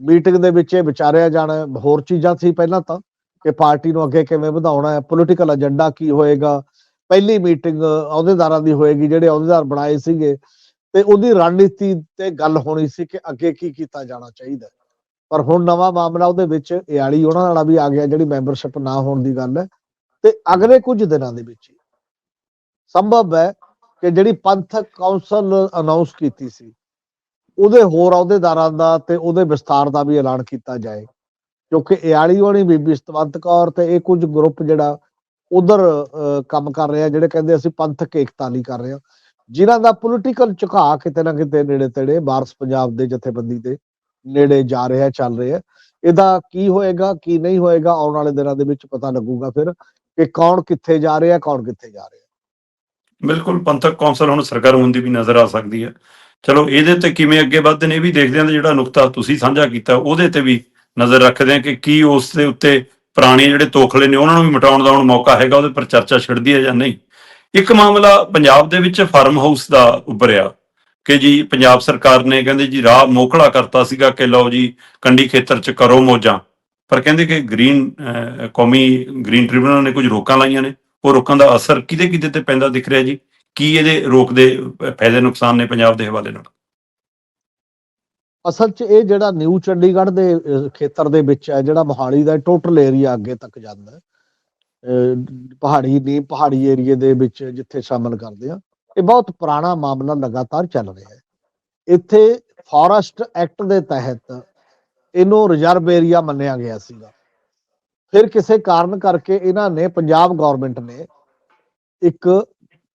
ਮੀਟਿੰਗ ਦੇ ਵਿੱਚ ਇਹ ਵਿਚਾਰਿਆ ਜਾਣਾ, ਹੋਰ ਚੀਜ਼ਾਂ ਸੀ ਪਹਿਲਾਂ ਤਾਂ, ਕਿ ਪਾਰਟੀ ਨੂੰ ਅੱਗੇ ਕਿਵੇਂ ਵਧਾਉਣਾ ਹੈ ਪੋਲੀਟੀਕਲ ਏਜੰਡਾ ਕੀ ਹੋਏਗਾ, ਪਹਿਲੀ ਮੀਟਿੰਗ ਅਹੁਦੇਦਾਰਾਂ ਦੀ ਹੋਏਗੀ, ਜਿਹੜੇ ਅਹੁਦੇਦਾਰ ਬਣਾਏ ਸੀਗੇ, ਤੇ ਉਹਦੀ ਰਣਨੀਤੀ ਤੇ ਗੱਲ ਹੋਣੀ ਸੀ ਕਿ ਅੱਗੇ ਕੀ ਕੀਤਾ ਜਾਣਾ ਚਾਹੀਦਾ ਪਰ ਹੁਣ ਨਵਾਂ ਮਾਮਲਾ ਉਹਦੇ ਵਿੱਚ ਇਆਲੀ ਉਹਨਾਂ ਵਾਲਾ ਵੀ ਆ ਗਿਆ, ਜਿਹੜੀ ਮੈਂਬਰਸ਼ਿਪ ਨਾ ਹੋਣ ਦੀ ਗੱਲ ਹੈ, ਤੇ ਅਗਲੇ ਕੁਝ ਦਿਨਾਂ ਦੇ ਵਿੱਚ ਹੀ ਸੰਭਵ ਹੈ ਕਿ ਜਿਹੜੀ ਪੰਥਕ ਕੌਂਸਲ ਅਨਾਉਂਸ ਕੀਤੀ ਸੀ ਉਹਦੇ ਹੋਰ ਅਹੁਦੇਦਾਰਾਂ ਦਾ ਤੇ ਉਹਦੇ ਵਿਸਤਾਰ ਦਾ ਵੀ ਐਲਾਨ ਕੀਤਾ ਜਾਏ। ਕਿਉਂਕਿ ਇਆਲੀ ਹੋਣੀ, ਬੀਬੀ ਸਤਵੰਤ ਕੌਰ ਤੇ ਇਹ ਕੁਝ ਗਰੁੱਪ ਜਿਹੜਾ ਉਧਰ ਕੰਮ ਕਰ ਰਿਹਾ, ਜਿਹੜੇ ਕਹਿੰਦੇ ਅਸੀਂ ਪੰਥਕ ਏਕਤਾ ਲਈ ਕਰ ਰਹੇ ਹਾਂ। ਜਿਨ੍ਹਾਂ ਦਾ ਪੋਲੀਟੀਕਲ ਝੁਕਾਅ ਕਿਤੇ ਨਾ ਕਿਤੇ ਨੇੜੇ ਤੇੜੇ, ਵਾਰਸ ਪੰਜਾਬ ਦੇ ਜਥੇਬੰਦੀ ਦੇ ਨੇੜੇ ਜਾ ਰਿਹਾ, ਚੱਲ ਰਿਹਾ। ਇਹਦਾ ਕੀ ਹੋਏਗਾ, ਕੀ ਨਹੀਂ ਹੋਏਗਾ, ਆਉਣ ਵਾਲੇ ਦਿਨਾਂ ਦੇ ਵਿੱਚ ਪਤਾ ਲੱਗੂਗਾ ਫਿਰ ਕਿ ਕੌਣ ਕਿੱਥੇ ਜਾ ਰਿਹਾ, ਕੌਣ ਕਿੱਥੇ ਜਾ ਰਿਹਾ। ਬਿਲਕੁਲ, ਪੰਥਕ ਕੌਂਸਲ ਹੁਣ ਸਰਗਰਮ ਹੁੰਦੀ ਵੀ ਨਜ਼ਰ ਆ ਸਕਦੀ ਹੈ। ਚਲੋ, ਇਹਦੇ ਤੇ ਕਿਵੇਂ ਅੱਗੇ ਵੱਧਦੇ ਨੇ ਇਹ ਵੀ ਦੇਖਦੇ ਹਾਂ ਜਿਹੜਾ ਨੁਕਤਾ ਤੁਸੀਂ ਸਾਂਝਾ ਕੀਤਾ, ਉਹਦੇ ਤੇ ਵੀ ਨਜ਼ਰ ਰੱਖਦੇ ਹਾਂ ਕਿ ਕੀ ਉਸ ਦੇ ਉੱਤੇ ਪੁਰਾਣੇ ਜਿਹੜੇ ਤੋਖਲੇ ਨੇ, ਉਹਨਾਂ ਨੂੰ ਵੀ ਮਿਟਾਉਣ ਦਾ ਹੁਣ ਮੌਕਾ ਹੈਗਾ, ਉਹਦੇ ਪਰ ਚਰਚਾ ਛਿੜਦੀ ਹੈ ਜਾਂ ਨਹੀਂ। ਇੱਕ ਮਾਮਲਾ ਪੰਜਾਬ ਦੇ ਵਿੱਚ ਫਾਰਮ ਹਾਊਸ ਦਾ ਉੱਭਰਿਆ ਕਿ ਜੀ ਪੰਜਾਬ ਸਰਕਾਰ ਨੇ ਕਹਿੰਦੇ ਜੀ ਰਾਹ ਮੋਕਲਾ ਕਰਤਾ ਸੀਗਾ ਕਿ ਲਓ ਜੀ ਕੰਡੀ ਖੇਤਰ 'ਚ ਕਰੋ ਮੋਜਾਂ। ਪਰ ਕਹਿੰਦੇ ਕਿ ਗ੍ਰੀਨ ਕੌਮੀ ਗ੍ਰੀਨ ਟ੍ਰਿਬਿਊਨਲ ਨੇ ਕੁਝ ਰੋਕਾਂ ਲਾਈਆਂ ਨੇ। ਉਹ ਰੋਕਾਂ ਦਾ ਅਸਰ ਕਿਹਦੇ ਕਿਤੇ ਤੇ ਪੈਂਦਾ ਦਿਖ ਰਿਹਾ ਜੀ? ਕੀ ਇਹਦੇ ਰੋਕ ਦੇ ਅਹ, ਫਾਇਦੇ ਨੁਕਸਾਨ ਨੇ ਪੰਜਾਬ ਦੇ ਹਵਾਲੇ ਨਾਲ? ਅਸਲ 'ਚ ਇਹ ਜਿਹੜਾ ਨਿਊ ਚੰਡੀਗੜ੍ਹ ਦੇ ਖੇਤਰ ਦੇ ਵਿੱਚ ਹੈ ਜਿਹੜਾ ਮੋਹਾਲੀ ਦਾ ਟੋਟਲ ਏਰੀਆ ਅੱਗੇ ਤੱਕ ਜਾਂਦਾ ਪਹਾੜੀ ਨਹੀਂ ਪਹਾੜੀ ਏਰੀਏ ਦੇ ਵਿੱਚ ਜਿੱਥੇ ਸ਼ਾਮਲ ਕਰਦੇ ਆ ਇਹ ਬਹੁਤ ਪੁਰਾਣਾ ਮਾਮਲਾ ਲਗਾਤਾਰ ਚੱਲ ਰਿਹਾ ਹੈ। ਇੱਥੇ ਫੋਰੈਸਟ ਐਕਟ ਦੇ ਤਹਿਤ ਇਹਨੂੰ ਰਿਜ਼ਰਵ ਏਰੀਆ ਮੰਨਿਆ ਗਿਆ ਸੀਗਾ। ਫਿਰ ਕਿਸੇ ਕਾਰਨ ਕਰਕੇ ਇਹਨਾਂ ਨੇ ਪੰਜਾਬ ਗਵਰਨਮੈਂਟ ਨੇ ਇੱਕ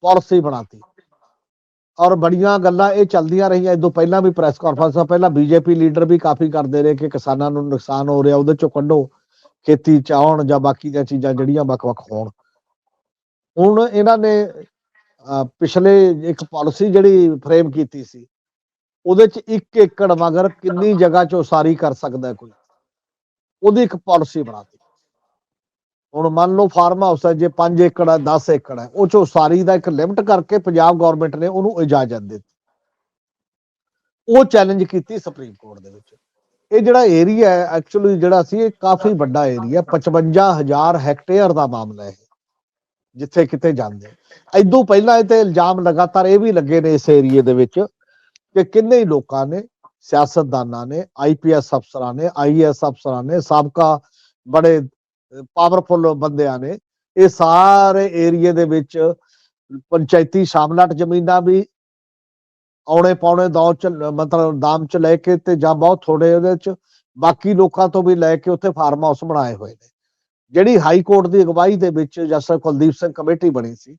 ਪਾਲਿਸੀ ਬਣਾਤੀ। ਔਰ ਬੜੀਆਂ ਗੱਲਾਂ ਇਹ ਚੱਲਦੀਆਂ ਰਹੀਆਂ। ਇਦੋਂ ਪਹਿਲਾਂ ਵੀ ਪ੍ਰੈਸ ਕਾਨਫਰੰਸ ਪਹਿਲਾਂ ਬੀਜੇਪੀ ਲੀਡਰ ਵੀ ਕਾਫੀ ਕਰਦੇ ਰਹੇ ਕਿ ਕਿਸਾਨਾਂ ਨੂੰ ਨੁਕਸਾਨ ਹੋ ਰਿਹਾ, ਉਹਦੇ ਚੋਂ ਕੱਢੋ। ਖੇਤੀ ਚ ਜਾਂ ਬਾਕੀ ਦੀਆਂ ਚੀਜ਼ਾਂ ਜਿਹੜੀਆਂ ਵੱਖ-ਵੱਖ ਹੋਣ। ਹੁਣ ਇਹਨਾਂ ਨੇ ਪਿਛਲੇ ਇੱਕ ਪਾਲਿਸੀ ਜਿਹੜੀ ਫਰੇਮ ਕੀਤੀ ਸੀ, ਉਹਦੇ ਚ 1 ਏਕੜ ਮਗਰ ਕਿੰਨੀ ਜਗ੍ਹਾ ਚ ਉਸਾਰੀ ਕਰ ਸਕਦਾ ਕੋਈ? ਉਹਦੀ ਇੱਕ ਪਾਲਿਸੀ ਬਣਾਤੀ। ਹੁਣ ਮੰਨ ਲਓ ਫਾਰਮ ਹਾਊਸ ਹੈ ਜੇ 5 ਏਕੜ ਹੈ 10 ਏਕੜ ਹੈ ਉਹ ਚ ਉਸਾਰੀ ਦਾ ਇੱਕ ਲਿਮਟ ਕਰਕੇ ਪੰਜਾਬ ਗਵਰਨਮੈਂਟ ਨੇ ਉਹਨੂੰ ਇਜਾਜ਼ਤ ਦਿੱਤੀ। ਉਹ ਚੈਲੰਜ ਕੀਤੀ ਸੁਪਰੀਮ ਕੋਰਟ ਦੇ ਵਿੱਚ। ਇਹ ਜਿਹੜਾ ਏਰੀਆ ਹੈ ਐਕਚੁਅਲੀ ਜਿਹੜਾ ਸੀ ਇਹ ਕਾਫੀ ਵੱਡਾ ਏਰੀਆ 55000 ਹੈਕਟੇਅਰ ਦਾ ਮਾਮਲਾ ਹੈ ਇਹ, ਜਿੱਥੇ ਕਿਤੇ ਜਾਂਦੇ ਐਦੋਂ ਪਹਿਲਾਂ ਇਹ ਤੇ ਇਲਜ਼ਾਮ ਲਗਾਤਾਰ ਇਹ ਵੀ ਲੱਗੇ ਨੇ ਇਸ ਏਰੀਏ ਦੇ ਵਿੱਚ ਕਿ ਕਿੰਨੇ ਲੋਕਾਂ ਨੇ ਸਿਆਸਤਦਾਨਾਂ ਨੇ ਆਈਪੀਐਸ ਅਫਸਰਾਂ ਨੇ ਆਈਐਸ ਅਫਸਰਾਂ ਨੇ ਸਾਬਕਾ ਬੜੇ ਪਾਵਰਫੁਲ ਬੰਦਿਆਂ ਨੇ, ਇਹ ਸਾਰੇ ਏਰੀਏ ਦੇ ਵਿੱਚ ਪੰਚਾਇਤੀ ਸ਼ਾਮਲਾਟ ਜ਼ਮੀਨਾਂ ਵੀ ਔਣੇ ਪੌਣੇ ਦੌਰ ਚ, ਮਤਲਬ ਦਾਮ ਚ ਲੈ ਕੇ ਤੇ ਜਾਂ ਬਹੁਤ ਥੋੜੇ ਉਹਦੇ ਚ, ਬਾਕੀ ਲੋਕਾਂ ਤੋਂ ਵੀ ਲੈ ਕੇ ਉੱਥੇ ਫਾਰਮ ਹਾਊਸ ਬਣਾਏ ਹੋਏ ਨੇ। ਜਿਹੜੀ ਹਾਈ ਕੋਰਟ ਦੀ ਅਗਵਾਈ ਦੇ ਵਿੱਚ ਜਸਟਿਸ ਕੁਲਦੀਪ ਸਿੰਘ ਕਮੇਟੀ ਬਣੀ ਸੀ,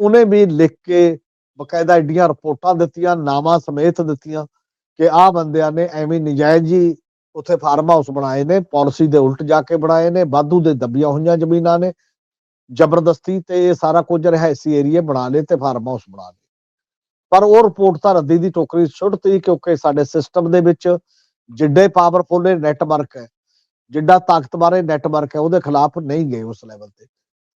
ਉਹਨੇ ਵੀ ਲਿਖ ਕੇ ਬਕਾਇਦਾ ਐਡੀਆਂ ਰਿਪੋਰਟਾਂ ਦਿੱਤੀਆਂ, ਨਾਵਾਂ ਸਮੇਤ ਦਿੱਤੀਆਂ ਕਿ ਆਹ ਬੰਦਿਆਂ ਨੇ ਐਵੇਂ ਨਜਾਇਜ਼ ਹੀ ਉੱਥੇ ਫਾਰਮ ਹਾਊਸ ਬਣਾਏ ਨੇ ਪਾਲਿਸੀ ਦੇ ਉਲਟ ਜਾ ਕੇ ਬਣਾਏ ਨੇ ਬਾਧੂ ਦੇ ਦੱਬੀਆਂ ਹੋਈਆਂ ਜ਼ਮੀਨਾਂ ਨੇ, ਜ਼ਬਰਦਸਤੀ ਤੇ ਇਹ ਸਾਰਾ ਕੁਝ ਰਹਿਸੀ ਏਰੀਆ ਬਣਾ ਲਏ ਤੇ ਫਾਰਮ ਹਾਊਸ ਬਣਾ ਲਏ। ਪਰ ਉਹ ਰਿਪੋਰਟ ਤਾਂ ਰੱਦੀ ਦੀ ਟੋਕਰੀ ਸੁੱਟਤੀ ਕਿਉਂਕਿ ਸਾਡੇ ਸਿਸਟਮ ਦੇ ਵਿੱਚ ਜਿੱਡੇ ਪਾਵਰਫੁਲ ਨੈਟਵਰਕ ਹੈ, ਜਿੱਡਾ ਤਾਕਤਵਰ ਨੈਟਵਰਕ ਹੈ, ਉਹਦੇ ਖਿਲਾਫ ਨਹੀਂ ਗਏ ਉਸ ਲੈਵਲ ਤੇ।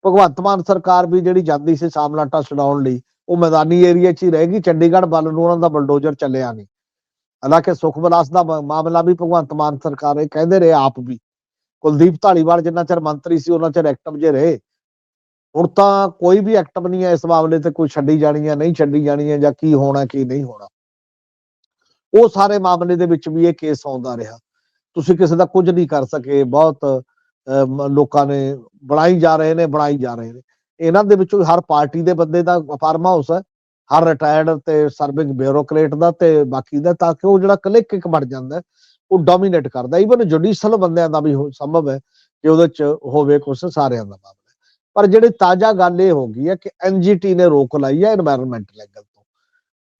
ਭਗਵੰਤ ਮਾਨ ਸਰਕਾਰ ਵੀ ਜਿਹੜੀ ਜਾਂਦੀ ਸੀ ਸਾਮਲਾਟਾ ਛਡਾਉਣ ਲਈ, ਉਹ ਮੈਦਾਨੀ ਏਰੀਆ 'ਚ ਹੀ ਰਹਿ ਗਈ, ਚੰਡੀਗੜ੍ਹ ਵੱਲ ਨੂੰ ਉਹਨਾਂ ਦਾ ਬਲਡੋਜ਼ਰ ਚੱਲਿਆ ਨਹੀਂ। ਹਾਲਾਂਕਿ ਸੁਖ ਵਿਲਾਸ ਦਾ ਮਾਮਲਾ ਵੀ ਭਗਵੰਤ ਮਾਨ ਸਰਕਾਰ ਇਹ ਕਹਿੰਦੇ ਰਹੇ ਆਪ ਵੀ। ਕੁਲਦੀਪ ਢਾਲੀਵਾਲ ਜਿੰਨਾ ਚਿਰ ਮੰਤਰੀ ਸੀ ਉਹਨਾਂ ਚਿਰ ਐਕਟਿਵ ਜੇ ਰਹੇ। ਹੁਣ ਤਾਂ ਕੋਈ ਵੀ ਐਕਟਿਵ ਨਹੀਂ ਹੈ ਇਸ ਮਾਮਲੇ ਤੇ ਕੋਈ ਛੱਡੀ ਜਾਣੀ ਹੈ ਨਹੀਂ ਛੱਡੀ ਜਾਣੀ ਹੈ ਜਾਂ ਕੀ ਹੋਣਾ ਕੀ ਨਹੀਂ ਹੋਣਾ। ਉਹ ਸਾਰੇ ਮਾਮਲੇ ਦੇ ਵਿੱਚ ਵੀ ਇਹ ਕੇਸ ਆਉਂਦਾ ਰਿਹਾ। ਤੁਸੀਂ ਕਿਸੇ ਦਾ ਕੁਝ ਨਹੀਂ ਕਰ ਸਕੇ ਬਹੁਤ ਅਹ, ਲੋਕਾਂ ਨੇ ਬਣਾਈ ਜਾ ਰਹੇ ਨੇ ਬਣਾਈ ਜਾ ਰਹੇ ਨੇ। ਇਹਨਾਂ ਦੇ ਵਿੱਚੋਂ ਹਰ ਪਾਰਟੀ ਦੇ ਬੰਦੇ ਦਾ ਫਾਰਮ ਹਾਊਸ ਹੈ। ਹਰ ਰਿਟਾਇਰਡ ਤੇ ਸਰਵਿੰਗ ਬਿਊਰੋਕਰੇਟ ਦਾ ਤੇ ਬਾਕੀ ਦਾ ਤਾਂ ਕਿ ਉਹ ਜਿਹੜਾ ਕਲਿੱਕ ਇੱਕ ਬਣ ਜਾਂਦਾ ਉਹ ਡੋਮੀਨੇਟ ਕਰਦਾ ਈਵਨ ਜੁਡੀਸ਼ਲ ਬੰਦਿਆਂ ਦਾ ਵੀ ਸੰਭਵ ਹੈ ਕਿ ਉਹਦੇ ਚ ਹੋਵੇ ਕੁਝ ਸਾਰਿਆਂ ਦਾ ਮਾਮਲਾ ਪਰ ਜਿਹੜੀ ਤਾਜ਼ਾ ਗੱਲ ਇਹ ਹੋ ਗਈ ਹੈ ਕਿ ਐਨਜੀਟੀ ਨੇ ਰੋਕ ਲਾਈ ਹੈ এনवायरमेंटਲ ਐਂਗਲ ਤੋਂ।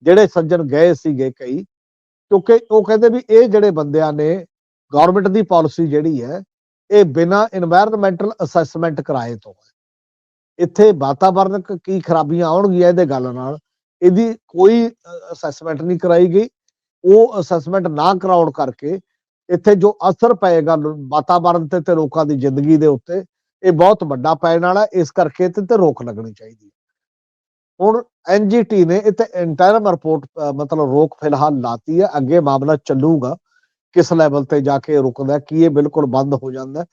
ਜਿਹੜੇ ਸੱਜਣ ਗਏ ਸੀਗੇ ਕਈ, ਕਿਉਂਕਿ ਉਹ ਕਹਿੰਦੇ ਵੀ ਇਹ ਜਿਹੜੇ ਬੰਦਿਆਂ ਨੇ ਗਵਰਨਮੈਂਟ ਦੀ ਪਾਲਿਸੀ ਜਿਹੜੀ ਹੈ, ਇਹ ਬਿਨਾ এনवायरमेंटਲ ਅਸੈਸਮੈਂਟ ਕਰਾਏ ਤੋਂ ਹੈ। ਇੱਥੇ ਵਾਤਾਵਰਣਕ ਕੀ ਖਰਾਬੀਆਂ ਆਉਣਗੀਆਂ ਇਹਦੇ ਗੱਲ ਨਾਲ ਇਹਦੀ ਕੋਈ ਅਸੈਸਮੈਂਟ ਨਹੀਂ ਕਰਾਈ ਗਈ। ਉਹ ਅਸੈਸਮੈਂਟ ਨਾ ਕਰਾਉਣ ਕਰਕੇ ਇੱਥੇ ਜੋ ਅਸਰ ਪਏਗਾ ਲੋ- ਵਾਤਾਵਰਣ ਤੇ ਤੇ ਲੋਕਾਂ ਦੀ ਜ਼ਿੰਦਗੀ ਦੇ ਉੱਤੇ, ਇਹ ਬਹੁਤ ਵੱਡਾ ਪੈਣ ਵਾਲਾ, ਇਸ ਕਰਕੇ ਤੇ ਤੇ ਰੋਕ ਲੱਗਣੀ ਚਾਹੀਦੀ ਹੈ। ਹੁਣ ਐਨਜੀਟੀ ਨੇ ਇੱਥੇ ਇੰਟਰਮ ਰਿਪੋਰਟ ਮਤਲਬ ਰੋਕ ਫਿਲਹਾਲ ਲਾਤੀ ਹੈ। ਅੱਗੇ ਮਾਮਲਾ ਚੱਲੂਗਾ, ਕਿਸ ਲੈਵਲ ਤੇ ਜਾ ਕੇ ਰੁਕਦਾ ਕੀ ਇਹ ਬਿਲਕੁਲ ਬੰਦ ਹੋ ਜਾਂਦਾ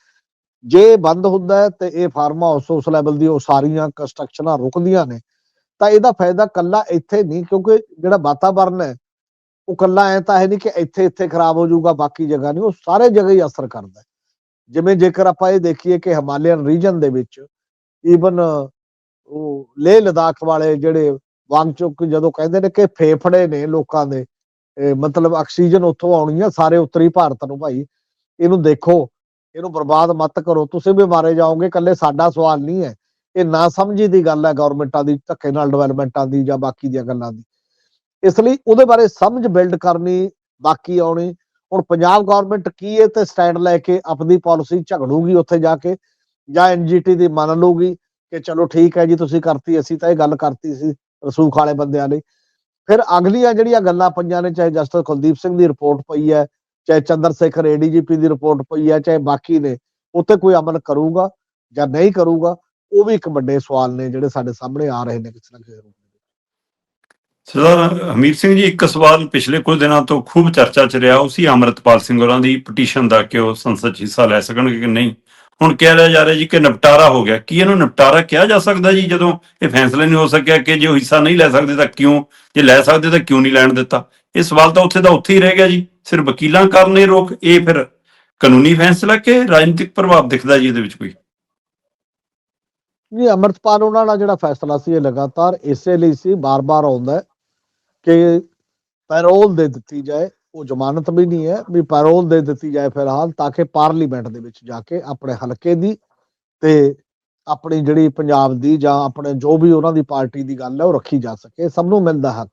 ਜੇ ਬੰਦ ਹੁੰਦਾ ਹੈ ਤੇ ਇਹ ਫਾਰਮ ਹਾਊਸ ਉਸ ਲੈਵਲ ਦੀ ਉਹ ਸਾਰੀਆਂ ਕੰਸਟਰਕਸ਼ਨਾਂ ਰੁਕਦੀਆਂ ਨੇ ਤਾਂ ਇਹਦਾ ਫਾਇਦਾ ਕੱਲਾ ਇੱਥੇ ਨਹੀਂ, ਕਿਉਂਕਿ ਜਿਹੜਾ ਵਾਤਾਵਰਨ ਹੈ, ਉਹ ਕੱਲਾ ਐ ਤਾਂ ਹੈ ਨਹੀਂ ਕਿ ਇੱਥੇ ਇੱਥੇ ਖਰਾਬ ਹੋ ਜਾਊਗਾ, ਬਾਕੀ ਜਗ੍ਹਾ ਨਹੀਂ, ਉਹ ਸਾਰੇ ਜਗ੍ਹਾ ਹੀ ਅਸਰ ਕਰਦਾ ਜਿਵੇਂ ਜੇਕਰ ਆਪਾਂ ਇਹ ਦੇਖੀਏ ਕਿ ਹਿਮਾਲਯਨ ਰੀਜਨ ਦੇ ਵਿੱਚ ਈਵਨ ਉਹ ਲੇਹ ਲਦਾਖ ਵਾਲੇ ਜਿਹੜੇ ਵਾਂਗਚੁਕ ਜਦੋਂ ਕਹਿੰਦੇ ਨੇ ਕਿ ਫੇਫੜੇ ਨੇ ਲੋਕਾਂ ਦੇ ਮਤਲਬ ਆਕਸੀਜਨ ਉੱਥੋਂ ਆਉਣੀ ਆ, ਸਾਰੇ ਉੱਤਰੀ ਭਾਰਤ ਨੂੰ ਭਾਈ। ਇਹਨੂੰ ਦੇਖੋ, ਇਹਨੂੰ ਬਰਬਾਦ ਮਤ ਕਰੋ। ਤੁਸੀਂ ਵੀ ਮਾਰੇ ਜਾਓਗੇ ਕੱਲੇ ਸਾਡਾ ਸਵਾਲ ਨਹੀਂ ਹੈ। ਇਹ ਨਾ ਸਮਝੀ ਦੀ ਗੱਲ ਹੈ ਗਵਰਨਮੈਂਟਾਂ ਦੀ, ਧੱਕੇ ਨਾਲ ਡਿਵੈਲਪਮੈਂਟਾਂ ਦੀ ਜਾਂ ਬਾਕੀ ਦੀਆਂ ਗੱਲਾਂ ਦੀ। ਇਸ ਲਈ ਉਹਦੇ ਬਾਰੇ ਸਮਝ ਬਿਲਡ ਕਰਨੀ, ਬਾਕੀ ਆਉਣੀ। ਹੁਣ ਪੰਜਾਬ ਗਵਰਨਮੈਂਟ ਕੀ ਇਹ ਤੇ ਸਟੈਂਡ ਲੈ ਕੇ ਆਪਣੀ ਪਾਲਿਸੀ ਝਗੜੂਗੀ ਉੱਥੇ ਜਾ ਕੇ ਜਾਂ ਐਨਜੀਟੀ ਦੀ ਮੰਨ ਲਊਗੀ ਕਿ ਚਲੋ ਠੀਕ ਹੈ ਜੀ, ਤੁਸੀਂ ਕਰਤੀ, ਅਸੀਂ ਤਾਂ ਇਹ ਗੱਲ ਕਰਤੀ ਸੀ ਰਸੂਖ ਵਾਲੇ ਬੰਦਿਆਂ ਲਈ ਫਿਰ ਅਗਲੀਆਂ ਜਿਹੜੀਆਂ ਗੱਲਾਂ ਪਈਆਂ ਨੇ, ਚਾਹੇ ਜਸਟਿਸ ਕੁਲਦੀਪ ਸਿੰਘ ਦੀ ਰਿਪੋਰਟ ਪਈ ਹੈ, ਚਾਹੇ ਚੰਦਰ ਸ਼ੇਖਰ ਏਡੀਜੀਪੀ ਦੀ ਰਿਪੋਰਟ ਪਈ ਹੈ, ਚਾਹੇ ਬਾਕੀ ਨੇ, ਉੱਤੇ ਕੋਈ ਅਮਲ ਕਰੂਗਾ ਜਾਂ ਨਹੀਂ ਕਰੂਗਾ ਉਹ ਵੀ ਇੱਕ ਵੱਡੇ ਸਵਾਲ ਨੇ ਜਿਹੜੇ ਸਾਡੇ ਸਾਹਮਣੇ ਆ ਰਹੇ ਨੇ ਕਿਸੇ ਨਾ ਕਿਸੇ ਰੂਪ ਸਰਦਾਰ ਹਮੀਰ ਸਿੰਘ ਜੀ, ਇੱਕ ਸਵਾਲ ਪਿਛਲੇ ਕੁਝ ਦਿਨਾਂ ਤੋਂ ਖੂਬ ਚਰਚਾ 'ਚ ਰਿਹਾ। ਉਹ ਅਮਰਤਪਾਲ ਸਿੰਘ ਹੋਰਾਂ ਦੀ ਪਟੀਸ਼ਨ ਦਾ ਕਿ ਉਹ ਸੰਸਦ 'ਚ ਹਿੱਸਾ ਲੈ ਸਕਣਗੇ ਕਿ ਨਹੀਂ। ਹੁਣ ਕਿਹਾ ਜਾ ਰਿਹਾ ਜੀ ਕਿ ਨਿਪਟਾਰਾ ਹੋ ਗਿਆ। ਕੀ ਇਹਨੂੰ ਨਿਪਟਾਰਾ ਕਿਹਾ ਜਾ ਸਕਦਾ ਜੀ ਜਦੋਂ ਇਹ ਫੈਸਲਾ ਨਹੀਂ ਹੋ ਸਕਿਆ ਕਿ ਜੇ ਉਹ ਹਿੱਸਾ ਨਹੀਂ ਲੈ ਸਕਦੇ ਤਾਂ ਕਿਉਂ? ਜੇ ਲੈ ਸਕਦੇ ਤਾਂ ਕਿਉਂ ਨਹੀਂ ਲੈਣ ਦਿੱਤਾ? ਇਹ ਸਵਾਲ ਤਾਂ ਉੱਥੇ ਦਾ ਉੱਥੇ ਹੀ ਰਹਿ ਗਿਆ ਜੀ। ਸਿਰ ਵਕੀਲਾਂ ਕਰਨੇ ਇਹ ਰੋਕ। ਇਹ ਫਿਰ ਕਾਨੂੰਨੀ ਫੈਸਲਾ ਕਿ ਰਾਜਨੀਤਿਕ ਪ੍ਰਭਾਵ ਦਿਖਦਾ ਜੀ ਇਹਦੇ ਵਿੱਚ ਕੋਈ? ਜੀ ਅਮਰਤਪਾਲ ਉਹਨਾਂ ਦਾ ਜਿਹੜਾ ਫੈਸਲਾ ਸੀ ਇਹ ਲਗਾਤਾਰ ਇਸੇ ਲਈ ਸੀ, ਬਾਰ-ਬਾਰ ਆਉਂਦਾ ਕਿ ਪੈਰੋਲ ਦੇ ਦਿੱਤੀ ਜਾਏ, ਉਹ ਜ਼ਮਾਨਤ ਵੀ ਨਹੀਂ ਹੈ ਵੀ ਪੈਰੋਲ ਦੇ ਦਿੱਤੀ ਜਾਏ ਫਿਲਹਾਲ ਤਾਂ ਕਿ ਪਾਰਲੀਮੈਂਟ ਦੇ ਵਿੱਚ ਜਾ ਕੇ ਆਪਣੇ ਹਲਕੇ ਦੀ ਤੇ ਆਪਣੀ ਜਿਹੜੀ ਪੰਜਾਬ ਦੀ ਜਾਂ ਆਪਣੇ ਜੋ ਵੀ ਉਹਨਾਂ ਦੀ ਪਾਰਟੀ ਦੀ ਗੱਲ ਹੈ ਉਹ ਰੱਖੀ ਜਾ ਸਕੇ ਸਭ ਨੂੰ ਮਿਲਦਾ ਹੱਕ।